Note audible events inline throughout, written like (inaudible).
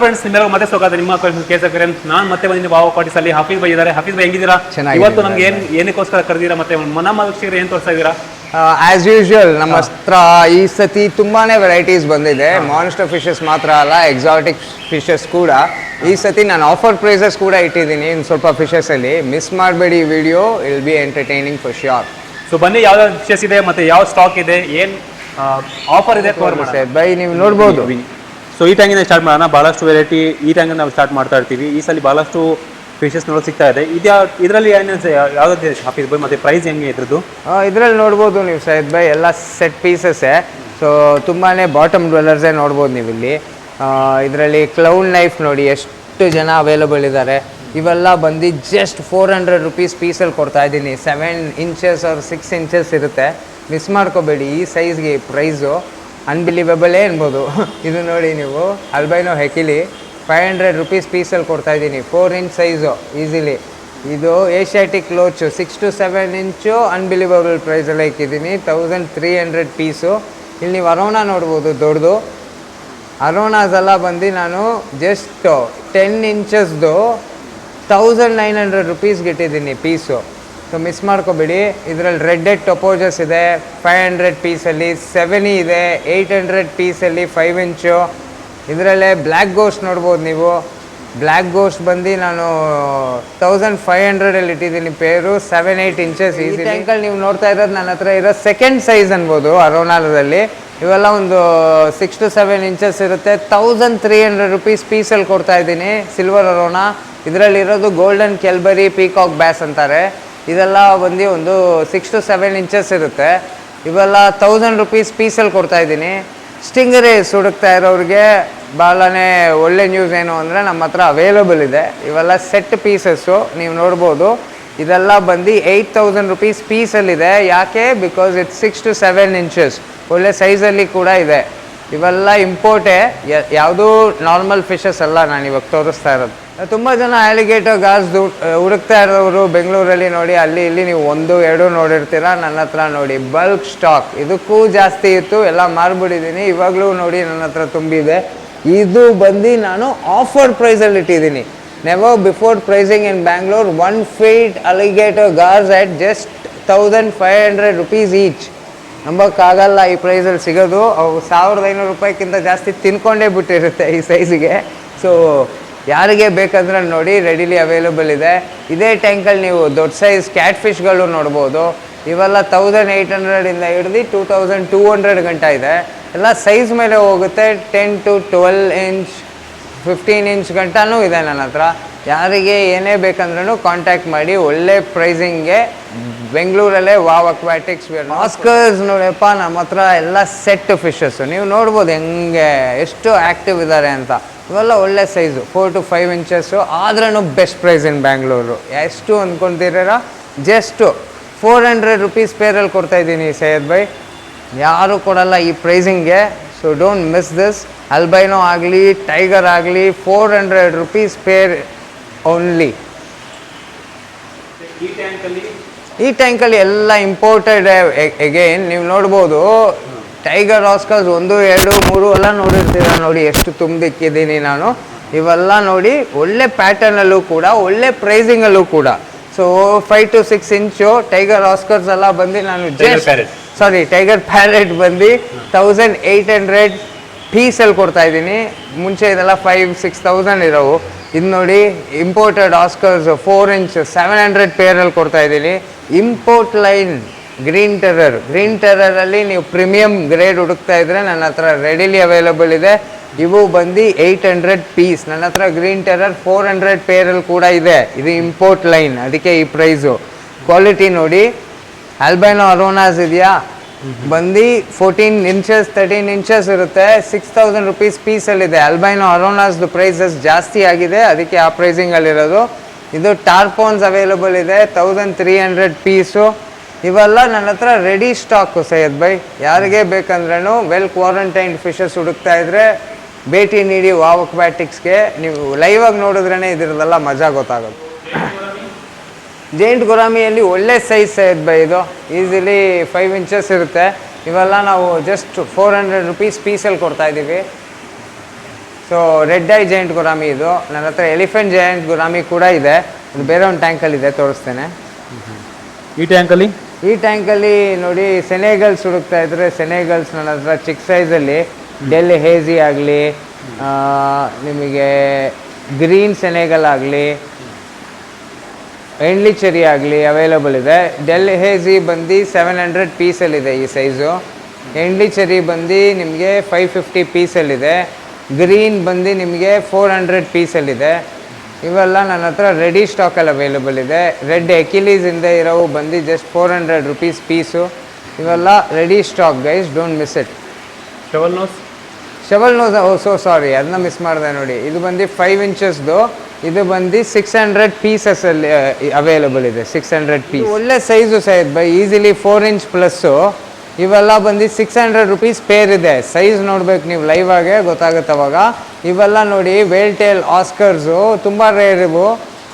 Friends ನಿಮ್ಮೆಲ್ಲರೂ ಮತ್ತೆ ಸ್ವಾಗತ. ನಿಮ್ಮ ಕೇಸ ಕರೆನ್ ನಾನು ಮತ್ತೆ ಬಂದಿದ್ದೀನಿ ಭಾವ ಪಾರ್ಟಿಸ್ ಅಲ್ಲಿ ಹಫೀಸ್ ಬೈ ಇದ್ದಾರೆ. ಹಫೀಸ್ ಬೈ ಹೆಂಗಿದ್ದೀರಾ? ಚೆನ್ನಾಗಿದ್ದೀನಿ ಇವತ್ತು ನಮ್ಗೆ ಏನ್ ಏನಕ್ಕೋಸ್ಕರ ಕರೆದಿರಾ ಮತ್ತೆ ನಮ್ಮ ವೀಕ್ಷಕರು ಏನ್ ತೋರಿಸ್ತಾ ಇದ್ದೀರಾ? ಆಸ್ ಯೂಶುವಲ್ ನಮ್ಮ ಹತ್ರ ಈ ಸತಿ ತುಂಬಾನೇ ವೆರೈಟೀಸ್ ಬಂದಿದೆ. ಮಾನ್ಸ್ಟರ್ ಫಿಶಸ್ ಮಾತ್ರ ಅಲ್ಲ ಎಕ್ಸಾಟಿಕ್ ಫಿಶಸ್ ಕೂಡ. ಈ ಸತಿ ನಾನು ಆಫರ್ ಪ್ರೈಸಸ್ ಕೂಡ ಇಟ್ಟಿದ್ದೀನಿ ಇನ್ನು ಸ್ವಲ್ಪ ಫಿಶಸ್ ಅಲ್ಲಿ. ಮಿಸ್ ಮಾಡಬೇಡಿ video will be entertaining for sure so ಬನ್ನಿ ಯಾವ ಫಿಶಸ್ ಇದೆ ಮತ್ತೆ ಯಾವ ಸ್ಟಾಕ್ ಇದೆ ಏನ್ ಆಫರ್ ಇದೆ ಬೈ ನೀವು ನೋಡ್ಬೋದು. ಸೊ ಈ ಟ್ಯಾಂಗಿನ ಸ್ಟಾರ್ಟ್ ಮಾಡೋಣ. ಬಹಳಷ್ಟು ವೆರೈಟಿ ಈ ಟ್ಯಾಂಗ್ ನಾವು ಸ್ಟಾರ್ಟ್ ಮಾಡ್ತಾ ಇರ್ತೀವಿ. ಈ ಸಲ ಬಹಳಷ್ಟು ಫಿಶಸ್ ನೋಡೋಕೆ ಸಿಗ್ತಾ ಇದೆ. ಇದು ಇದರಲ್ಲಿ ಏನು ಯಾವುದೇ ಹಾಫೀಸ್ ಬೈ ಮತ್ತು ಪ್ರೈಸ್ ಹೆಂಗೆ ಇದ್ರದ್ದು? ಇದರಲ್ಲಿ ನೋಡ್ಬೋದು ನೀವು ಸೈದ್ ಬೈ ಎಲ್ಲ ಸೆಟ್ ಪೀಸಸ್ಸೇ ಸೊ ತುಂಬಾ ಬಾಟಮ್ ಡ್ವೆಲ್ಲರ್ಸೇ ನೋಡ್ಬೋದು ನೀವು ಇಲ್ಲಿ ಇದರಲ್ಲಿ ಕ್ಲೌನ್ ನೈಫ್ ನೋಡಿ ಎಷ್ಟು ಜನ ಅವೈಲಬಲ್ ಇದ್ದಾರೆ ಇವೆಲ್ಲ ಬಂದು ಜಸ್ಟ್ ಫೋರ್ ಹಂಡ್ರೆಡ್ ರುಪೀಸ್ ಪೀಸಲ್ಲಿ ಕೊಡ್ತಾ ಇದ್ದೀನಿ. ಸೆವೆನ್ ಇಂಚಸ್ ಅವ್ರ ಸಿಕ್ಸ್ ಇಂಚಸ್ ಇರುತ್ತೆ. ಮಿಸ್ ಮಾಡ್ಕೋಬೇಡಿ ಈ ಸೈಜ್ಗೆ ಪ್ರೈಸು ಅನ್ಬಿಲಿವೇಬಲೇ ಅನ್ಬೋದು. ಇದು ನೋಡಿ ನೀವು, ಅಲ್ಬೈನೋ ಹೆಕಿಲಿ ಫೈವ್ ಹಂಡ್ರೆಡ್ ರುಪೀಸ್ ಪೀಸಲ್ಲಿ ಕೊಡ್ತಾ ಇದ್ದೀನಿ. ಫೋರ್ ಇಂಚ್ ಸೈಜು ಈಸಿಲಿ ಇದು Asiatic ಲೋಚು six to seven inch unbelievable ಪ್ರೈಸಲ್ಲಿ ಇಕ್ಕಿದ್ದೀನಿ. ತೌಸಂಡ್ ತ್ರೀ ಹಂಡ್ರೆಡ್ ಪೀಸು ಇಲ್ಲಿ ನೀವು ಅರೋನಾ ನೋಡ್ಬೋದು, ದೊಡ್ಡದು. ಅರೋಣಾಸೆಲ್ಲ ಬಂದು ನಾನು ಜಸ್ಟ್ ಟೆನ್ ಇಂಚಸ್ದು ತೌಸಂಡ್ ನೈನ್ ಹಂಡ್ರೆಡ್ ರುಪೀಸ್ಗೆ ಇಟ್ಟಿದ್ದೀನಿ ಪೀಸು ಸೊ ಮಿಸ್ ಮಾಡ್ಕೋಬೇಡಿ. ಇದರಲ್ಲಿ ರೆಡ್ ಎಡ್ ಟೊಪೋಜಸ್ ಇದೆ ಫೈವ್ ಹಂಡ್ರೆಡ್ ಪೀಸಲ್ಲಿ ಸೆವೆನಿ ಇದೆ ಏಯ್ಟ್ ಹಂಡ್ರೆಡ್ ಪೀಸಲ್ಲಿ ಫೈವ್ ಇಂಚು ಇದರಲ್ಲೇ ಬ್ಲ್ಯಾಕ್ ಗೋಸ್ಟ್ ನೋಡ್ಬೋದು ನೀವು. ಬ್ಲ್ಯಾಕ್ ಗೋಸ್ಟ್ ಬಂದು ನಾನು ತೌಸಂಡ್ ಫೈವ್ ಹಂಡ್ರೆಡಲ್ಲಿ ಇಟ್ಟಿದ್ದೀನಿ ಪೇರು ಸೆವೆನ್ ಏಯ್ಟ್ ಇಂಚಸ್ ಈ ಟ್ಯಾಂಕಲ್ಲಿ ನೀವು ನೋಡ್ತಾ ಇರೋದು ನನ್ನ ಹತ್ರ ಇರೋ ಸೆಕೆಂಡ್ ಸೈಜ್ ಅನ್ಬೋದು ಅರೋನಾಲದಲ್ಲಿ ಇವೆಲ್ಲ ಒಂದು ಸಿಕ್ಸ್ ಟು ಸೆವೆನ್ ಇಂಚಸ್ ಇರುತ್ತೆ. ತೌಸಂಡ್ ತ್ರೀ ಹಂಡ್ರೆಡ್ ರುಪೀಸ್ ಪೀಸಲ್ಲಿ ಕೊಡ್ತಾ ಇದ್ದೀನಿ ಸಿಲ್ವರ್ ಅರೋನಾ ಇದರಲ್ಲಿರೋದು ಗೋಲ್ಡನ್ ಕೆಲ್ಬರಿ ಪೀಕಾಕ್ ಬ್ಯಾಸ್ ಅಂತಾರೆ. ಇದೆಲ್ಲ ಬಂದು ಒಂದು ಸಿಕ್ಸ್ ಟು ಸೆವೆನ್ ಇಂಚಸ್ ಇರುತ್ತೆ. ಇವೆಲ್ಲ ತೌಸಂಡ್ ರುಪೀಸ್ ಪೀಸಲ್ಲಿ ಕೊಡ್ತಾ ಇದ್ದೀನಿ. ಸ್ಟಿಂಗರೇಸ್ ಹುಡುಕ್ತಾ ಇರೋರಿಗೆ ಭಾಳನೇ ಒಳ್ಳೆ ನ್ಯೂಸ್ ಏನು ಅಂದರೆ ನಮ್ಮ ಹತ್ರ ಅವೈಲಬಲ್ ಇದೆ. ಇವೆಲ್ಲ ಸೆಟ್ ಪೀಸಸ್ಸು ನೀವು ನೋಡ್ಬೋದು. ಇದೆಲ್ಲ ಬಂದು ಏಯ್ಟ್ ತೌಸಂಡ್ ರುಪೀಸ್ ಪೀಸಲ್ಲಿದೆ ಯಾಕೆ? Because it six to seven inches ಒಳ್ಳೆ ಸೈಜಲ್ಲಿ ಕೂಡ ಇದೆ. ಇವೆಲ್ಲ ಇಂಪೋರ್ಟೇ ಯಾವುದೂ ನಾರ್ಮಲ್ ಫಿಶಸ್ ಅಲ್ಲ ನಾನು ಇವಾಗ ತೋರಿಸ್ತಾ ಇರೋದು. ತುಂಬ ಜನ ಆಲಿಗೇಟರ್ ಗಾಸ್ ಹುಡುಕ್ತಾ ಇರೋರು ಬೆಂಗಳೂರಲ್ಲಿ ನೋಡಿ, ಅಲ್ಲಿ ಇಲ್ಲಿ ನೀವು ಒಂದು, ಎರಡು ನೋಡಿರ್ತೀರ, ನನ್ನ ಹತ್ರ ನೋಡಿ. ಬಲ್ಕ್ ಸ್ಟಾಕ್ ಇದಕ್ಕೂ ಜಾಸ್ತಿ ಇತ್ತು, ಎಲ್ಲ ಮಾರ್ಬಿಟ್ಟಿದ್ದೀನಿ ಇವಾಗಲೂ ನೋಡಿ ನನ್ನ ಹತ್ರ ತುಂಬಿದೆ. ಇದು ಬಂದು ನಾನು ಆಫರ್ ಪ್ರೈಸಲ್ಲಿ ಇಟ್ಟಿದ್ದೀನಿ never before pricing in Bangalore one feet alligator gars at just thousand five hundred rupees each ನಂಬೋಕ್ಕಾಗಲ್ಲ ಈ ಪ್ರೈಸಲ್ಲಿ ಸಿಗೋದು. ಅವು ಸಾವಿರದ ಐನೂರು ರೂಪಾಯಿಗಿಂತ ಜಾಸ್ತಿ ತಿನ್ಕೊಂಡೇ ಬಿಟ್ಟಿರುತ್ತೆ ಈ ಸೈಜಿಗೆ ಸೊ ಯಾರಿಗೆ ಬೇಕಂದ್ರೆ ನೋಡಿ ರೆಡಿಲಿ ಅವೈಲಬಲ್ ಇದೆ. ಇದೇ ಟ್ಯಾಂಕಲ್ಲಿ ನೀವು ದೊಡ್ಡ ಸೈಜ್ ಕ್ಯಾಟ್ ಫಿಶ್ಗಳು ನೋಡ್ಬೋದು. ಇವೆಲ್ಲ ತೌಸಂಡ್ ಏಯ್ಟ್ ಹಂಡ್ರೆಡಿಂದ ಹಿಡ್ದು ಟೂ ತೌಸಂಡ್ ಟೂ ಹಂಡ್ರೆಡ್ ಗಂಟ ಇದೆ. ಎಲ್ಲ ಸೈಜ್ ಮೇಲೆ ಹೋಗುತ್ತೆ. Ten to twelve inch fifteen inch ಗಂಟನೂ ಇದೆ ನನ್ನ ಹತ್ರ. ಯಾರಿಗೆ ಏನೇ ಬೇಕಂದ್ರೂ ಕಾಂಟ್ಯಾಕ್ಟ್ ಮಾಡಿ. ಒಳ್ಳೆ ಪ್ರೈಸಿಂಗ್ಗೆ ಬೆಂಗಳೂರಲ್ಲೇ ವಾವ್ ಅಕ್ವಾಟಿಕ್ಸ್ ಮಾಸ್ಕರ್ಸ್ ನೋಡಪ್ಪ ನಮ್ಮ ಹತ್ರ ಎಲ್ಲ ಸೆಟ್ ಫಿಶಸ್ಸು ನೀವು ನೋಡ್ಬೋದು ಹೆಂಗೆ, ಎಷ್ಟು ಆ್ಯಕ್ಟಿವ್ ಇದ್ದಾರೆ ಅಂತ. ಇವೆಲ್ಲ ಒಳ್ಳೆ size four to five inches ಆದ್ರೂ ಬೆಸ್ಟ್ ಪ್ರೈಸ್ ಇನ್ ಬ್ಯಾಂಗ್ಳೂರು ಎಷ್ಟು ಅಂದ್ಕೊಂತೀರ ಜಸ್ಟು ಫೋರ್ ಹಂಡ್ರೆಡ್ ರುಪೀಸ್ ಪೇರಲ್ಲಿ ಕೊಡ್ತಾ ಇದ್ದೀನಿ ಸೈಯದ್ ಬೈ ಯಾರೂ ಕೊಡಲ್ಲ ಈ ಪ್ರೈಸಿಂಗ್ಗೆ so don't miss this albino ಆಗಲಿ ಟೈಗರ್ ಆಗಲಿ four hundred rupees pair only ಈ ಟ್ಯಾಂಕಲ್ಲಿ ಈ ಟ್ಯಾಂಕಲ್ಲಿ ಎಲ್ಲ ಇಂಪೋರ್ಟೆಡ್ ಎಗೇನ್ ನೀವು ನೋಡ್ಬೋದು ಟೈಗರ್ ಆಸ್ಕರ್ಸ್ ಒಂದು ಎರಡು ಮೂರು ಎಲ್ಲ ನೋಡಿರ್ತೀರ ನೋಡಿ ಎಷ್ಟು ತುಂಬಿಕ್ಕಿದ್ದೀನಿ ನಾನು. ಇವೆಲ್ಲ ನೋಡಿ ಒಳ್ಳೆ ಪ್ಯಾಟರ್ನಲ್ಲೂ ಕೂಡ ಒಳ್ಳೆ ಪ್ರೈಸಿಂಗಲ್ಲೂ ಕೂಡ. So five to six inch tiger oscars ಎಲ್ಲ ಬಂದು ನಾನು ಸಾರಿ ಟೈಗರ್ ಪ್ಯಾರೆಟ್ ಬಂದು ತೌಸಂಡ್ ಏಯ್ಟ್ ಹಂಡ್ರೆಡ್ ಪೀಸಲ್ಲಿ ಕೊಡ್ತಾ ಇದ್ದೀನಿ. ಮುಂಚೆ ಇದೆಲ್ಲ ಫೈವ್ ಸಿಕ್ಸ್ ತೌಸಂಡ್ ಇರೋವು. ಇದು ನೋಡಿ imported oscars four inch seven hundred ಪೇರಲ್ಲಿ ಕೊಡ್ತಾ ಇದ್ದೀನಿ. Import line green terror green ಟೆರರಲ್ಲಿ ನೀವು ಪ್ರೀಮಿಯಂ ಗ್ರೇಡ್ ಹುಡುಕ್ತಾ ಇದ್ರೆ ನನ್ನ ಹತ್ರ ರೆಡಿಲಿ ಅವೈಲಬಲ್ ಇದೆ. ಇವು ಬಂದು ಏಯ್ಟ್ ಹಂಡ್ರೆಡ್ ಪೀಸ್ ನನ್ನ ಹತ್ರ ಗ್ರೀನ್ ಟೆರರ್ ಫೋರ್ ಹಂಡ್ರೆಡ್ ಪೇರಲ್ಲಿ ಕೂಡ ಇದೆ. ಇದು ಇಂಪೋರ್ಟ್ ಲೈನ್ ಅದಕ್ಕೆ ಈ ಪ್ರೈಸು ಕ್ವಾಲಿಟಿ ನೋಡಿ. ಆಲ್ಬೈನೋ ಅರೋನಾಸ್ ಇದೆಯಾ? ಬಂದು ಫೋರ್ಟೀನ್ ಇಂಚಸ್ ತರ್ಟೀನ್ ಇಂಚಸ್ ಇರುತ್ತೆ. ಸಿಕ್ಸ್ ತೌಸಂಡ್ ರುಪೀಸ್ ಪೀಸಲ್ಲಿದೆ ಆಲ್ಬೈನೋ ಅರೋನಾಸ್ದು ಪ್ರೈಸಸ್ ಜಾಸ್ತಿ ಆಗಿದೆ. ಅದಕ್ಕೆ ಆ ಪ್ರೈಸಿಂಗಲ್ಲಿರೋದು ಇದು ಟಾರ್ಪೋನ್ಸ್ ಅವೈಲಬಲ್ ಇದೆ. ತೌಸಂಡ್ ತ್ರೀ ಹಂಡ್ರೆಡ್ ಪೀಸು ಇವೆಲ್ಲ ನನ್ನ ಹತ್ರ ರೆಡಿ ಸ್ಟಾಕು ಸೈಯದ್ ಬೈ ಯಾರಿಗೆ ಬೇಕಂದ್ರೂ ವೆಲ್ ಕ್ವಾರಂಟೈನ್ಡ್ ಫಿಶಸ್ ಹುಡುಕ್ತಾ ಇದ್ರೆ ಭೇಟಿ ನೀಡಿ ವಾವಕ್ಬ್ಯಾಟಿಕ್ಸ್ಗೆ. ನೀವು ಲೈವಾಗಿ ನೋಡಿದ್ರೇ ಇದ್ರದ್ದೆಲ್ಲ ಮಜಾ ಗೊತ್ತಾಗೋದು ಜೈಂಟ್ ಗುರಾಮಿಯಲ್ಲಿ ಒಳ್ಳೆ ಸೈಜ್ ಸೈಯದ್ ಬೈ ಇದು. ಈಸಿಲಿ ಫೈವ್ ಇಂಚಸ್ ಇರುತ್ತೆ. ಇವೆಲ್ಲ ನಾವು ಜಸ್ಟ್ ಫೋರ್ ಹಂಡ್ರೆಡ್ ರುಪೀಸ್ ಪೀಸಲ್ಲಿ ಕೊಡ್ತಾ ಇದ್ದೀವಿ. So red eye giant gourami ಇದು. ನನ್ನ ಹತ್ರ ಎಲಿಫೆಂಟ್ ಜೈಂಟ್ ಗುರಾಮಿ ಕೂಡ ಇದೆ. ಒಂದು ಬೇರೆ ಒಂದು ಟ್ಯಾಂಕಲ್ಲಿ ಇದೆ, ತೋರಿಸ್ತೇನೆ. ಈ ಟ್ಯಾಂಕಲ್ಲಿ ಈ ಟ್ಯಾಂಕಲ್ಲಿ ನೋಡಿ ಸೆನೆಗಲ್ಸ್ ಹುಡುಕ್ತಾ ಇದ್ರೆ ಸೆನೆಗಲ್ಸ್ ನನ್ನ ಹತ್ರ ಚಿಕ್ಕ ಸೈಜಲ್ಲಿ ಡೆಲ್ ಹೇಜಿ ಆಗಲಿ ನಿಮಗೆ ಗ್ರೀನ್ ಸೆನೆಗಲ್ ಆಗಲಿ ಎಂಡ್ಲಿ ಚೆರಿ ಆಗಲಿ ಅವೈಲಬಲ್ ಇದೆ. ಡೆಲ್ ಹೇಜಿ ಬಂದು ಸೆವೆನ್ ಹಂಡ್ರೆಡ್ ಪೀಸಲ್ಲಿದೆ ಈ ಸೈಜು ಎಂಡ್ಲಿ ಚೆರಿ ಬಂದು ನಿಮಗೆ ಫೈವ್ ಫಿಫ್ಟಿ ಪೀಸಲ್ಲಿದೆ ಗ್ರೀನ್ ಬಂದು ನಿಮಗೆ ಫೋರ್ ಹಂಡ್ರೆಡ್ ಪೀಸಲ್ಲಿದೆ ಇವೆಲ್ಲ ನನ್ನ ಹತ್ರ ರೆಡಿ ಸ್ಟಾಕಲ್ಲಿ ಅವೈಲಬಲ್ ಇದೆ. ರೆಡ್ ಎಕಿಲೀಸಿಂದ ಇರೋವು ಬಂದು just four hundred rupees piece ಇವೆಲ್ಲ ready stock guys don't miss it shovel nose shovel nose oh so sorry ಅದನ್ನ ಮಿಸ್ ಮಾಡಿದೆ ನೋಡಿ. ಇದು ಬಂದು ಫೈವ್ ಇಂಚಸ್ದು ಇದು ಬಂದು ಸಿಕ್ಸ್ ಹಂಡ್ರೆಡ್ ಪೀಸಸ್ಸಲ್ಲಿ ಅವೈಲಬಲ್ ಇದೆ ಸಿಕ್ಸ್ ಹಂಡ್ರೆಡ್ ಪೀಸ್ ಒಳ್ಳೆ size side by easily four inch plus ಇವೆಲ್ಲ ಬಂದು ಸಿಕ್ಸ್ ಹಂಡ್ರೆಡ್ ರುಪೀಸ್ ಪೇರ್ ಇದೆ. ಸೈಜ್ ನೋಡ್ಬೇಕು ನೀವು ಲೈವ್ ಆಗೇ, ಗೊತ್ತಾಗುತ್ತೆ ಅವಾಗ. ಇವೆಲ್ಲ ನೋಡಿ ವೇಲ್ಟೇಲ್ ಆಸ್ಕರ್ಸು ತುಂಬ ರೇರ್ ಇವು.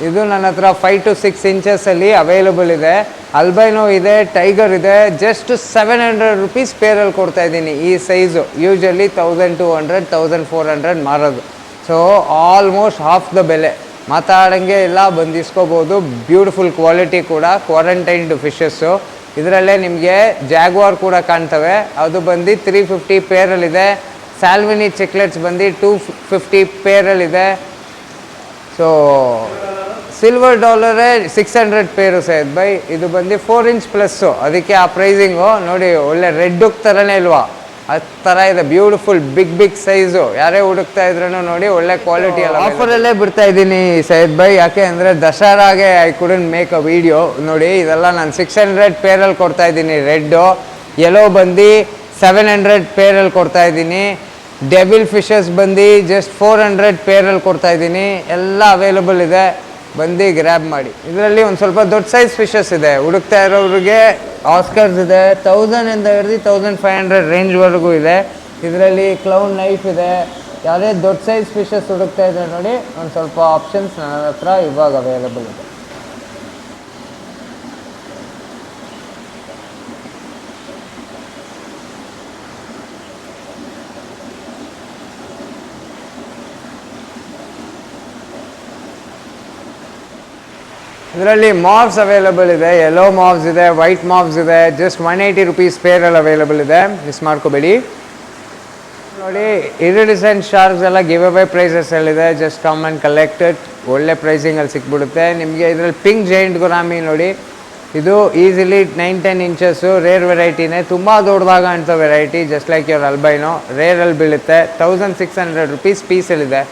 ಇದು ನನ್ನ ಹತ್ರ ಫೈವ್ ಟು ಸಿಕ್ಸ್ ಇಂಚಸಲ್ಲಿ ಅವೈಲಬಲ್ ಇದೆ. ಅಲ್ಬೈನೋ ಇದೆ ಟೈಗರ್ ಇದೆ. ಜಸ್ಟ್ ಸೆವೆನ್ ಹಂಡ್ರೆಡ್ ರುಪೀಸ್ ಪೇರಲ್ಲಿ ಕೊಡ್ತಾ ಇದ್ದೀನಿ ಈ size usually thousand two hundred thousand four hundred ಮಾರೋದು. ಸೊ ಆಲ್ಮೋಸ್ಟ್ ಹಾಫ್ ದ ಬೆಲೆ. ಮಾತಾಡೋಂಗೆ ಇಲ್ಲ, ಬಂದಿಸ್ಕೋಬೋದು. ಬ್ಯೂಟಿಫುಲ್ ಕ್ವಾಲಿಟಿ ಕೂಡ ಕ್ವಾರಂಟೈನ್ಡ್ ಫಿಶಸ್ಸು ಇದರಲ್ಲೇ ನಿಮಗೆ ಜಾಗ್ವಾರ್ ಕೂಡ ಕಾಣ್ತವೆ. ಅದು ಬಂದು ತ್ರೀ ಫಿಫ್ಟಿ ಪೇರಲ್ಲಿದೆ ಸ್ಯಾಲ್ವಿನಿ ಚಿಕ್ಲೆಟ್ಸ್ ಬಂದು ಟೂ ಫಿಫ್ಟಿ ಪೇರಲ್ಲಿದೆ so silver ಡಾಲರೇ six hundred pair side by. ಇದು ಬಂದು ಫೋರ್ ಇಂಚ್ ಪ್ಲಸ್ಸು ಅದಕ್ಕೆ ಆ ಪ್ರೈಸಿಂಗು ನೋಡಿ, ಒಳ್ಳೆ ರೆಡ್ ಉಕ್ ಥರನೇ ಇಲ್ವಾ? ಆ ಥರ ಇದೆ. ಬ್ಯೂಟಿಫುಲ್ ಬಿಗ್ ಬಿಗ್ ಸೈಜು ಯಾರೇ ಹುಡುಕ್ತಾ ಇದ್ರೂ ನೋಡಿ ಒಳ್ಳೆ ಕ್ವಾಲಿಟಿ ಎಲ್ಲ ಆಫರಲ್ಲೇ ಬಿಡ್ತಾ ಇದ್ದೀನಿ ಸೈಯದ್ ಬೈ ಯಾಕೆ ಅಂದರೆ ದಸರಾಗೆ I couldn't make a video ನೋಡಿ ಇದೆಲ್ಲ ನಾನು ಸಿಕ್ಸ್ ಹಂಡ್ರೆಡ್ ಪೇರಲ್ಲಿ ಕೊಡ್ತಾ ಇದ್ದೀನಿ. ರೆಡ್ಡು ಯೆಲ್ಲೋ ಬಂದು ಸೆವೆನ್ ಹಂಡ್ರೆಡ್ ಪೇರಲ್ಲಿ ಕೊಡ್ತಾ ಇದ್ದೀನಿ. ಡೆಬಿಲ್ ಫಿಶಸ್ ಬಂದು ಜಸ್ಟ್ ಫೋರ್ ಹಂಡ್ರೆಡ್ ಪೇರಲ್ಲಿ ಕೊಡ್ತಾ ಇದ್ದೀನಿ. ಎಲ್ಲ ಅವೈಲಬಲ್ ಇದೆ. ಬಂದು ಗ್ರ್ಯಾಬ್ ಮಾಡಿ. ಇದರಲ್ಲಿ ಒಂದು ಸ್ವಲ್ಪ ದೊಡ್ಡ ಸೈಜ್ ಫಿಶಸ್ ಇದೆ. ಹುಡುಕ್ತಾ ಇರೋರಿಗೆ ಆಸ್ಕರ್ಸ್ ಇದೆ. ತೌಸಂಡಿಂದ ಹಿಡಿದು ತೌಸಂಡ್ ಫೈವ್ ಹಂಡ್ರೆಡ್ ರೇಂಜ್ವರೆಗೂ ಇದೆ. ಇದರಲ್ಲಿ ಕ್ಲೌನ್ ನೈಫ್ ಇದೆ. ಯಾವುದೇ ದೊಡ್ಡ ಸೈಜ್ ಫಿಶಸ್ ಹುಡುಕ್ತಾ ಇದ್ದಾರೆ ನೋಡಿ, ಒಂದು ಸ್ವಲ್ಪ ಆಪ್ಷನ್ಸ್ ನನ್ನ ಹತ್ರ ಇವಾಗ ಅವೈಲೇಬಲ್ ಇದೆ. ಇದರಲ್ಲಿ ಮಾವ್ಸ್ ಅವೈಲಬಲ್ ಇದೆ ಯೆಲ್ಲೋ ಮಾವ್ಸ್ ಇದೆ ವೈಟ್ ಮಾವ್ಸ್ ಇದೆ ಜಸ್ಟ್ ಒನ್ ಏಯ್ಟಿ ರುಪೀಸ್ ಪೇರಲ್ಲಿ ಅವೈಲಬಲ್ ಇದೆ. ಮಿಸ್ ಮಾಡ್ಕೋಬೇಡಿ. ನೋಡಿ ಇರಿಡಿಸೆಂಟ್ ಶಾರ್ಕ್ಸ್ ಎಲ್ಲ ಗಿವ್ ಅವೇ ಪ್ರೈಸಸಲ್ಲಿದೆ ಜಸ್ಟ್ ಕಮ್ ಆ್ಯಂಡ್ ಕಲೆಕ್ಟೆಡ್ ಒಳ್ಳೆ ಪ್ರೈಸಿಂಗಲ್ಲಿ ಸಿಕ್ಬಿಡುತ್ತೆ. ನಿಮಗೆ ಇದರಲ್ಲಿ ಪಿಂಕ್ ಜೈಂಟ್ ಗುರಾಮಿ ನೋಡಿ. ಇದು easily nine ten inches rare ವೆರೈಟಿನೇ ತುಂಬ ದೊಡ್ಡದಾಗ ಅಂತ variety just like your albino ರೇರಲ್ಲಿ ಬೀಳುತ್ತೆ. ತೌಸಂಡ್ ಸಿಕ್ಸ್ ಹಂಡ್ರೆಡ್ ರುಪೀಸ್ ಪೀಸಲ್ಲಿದೆ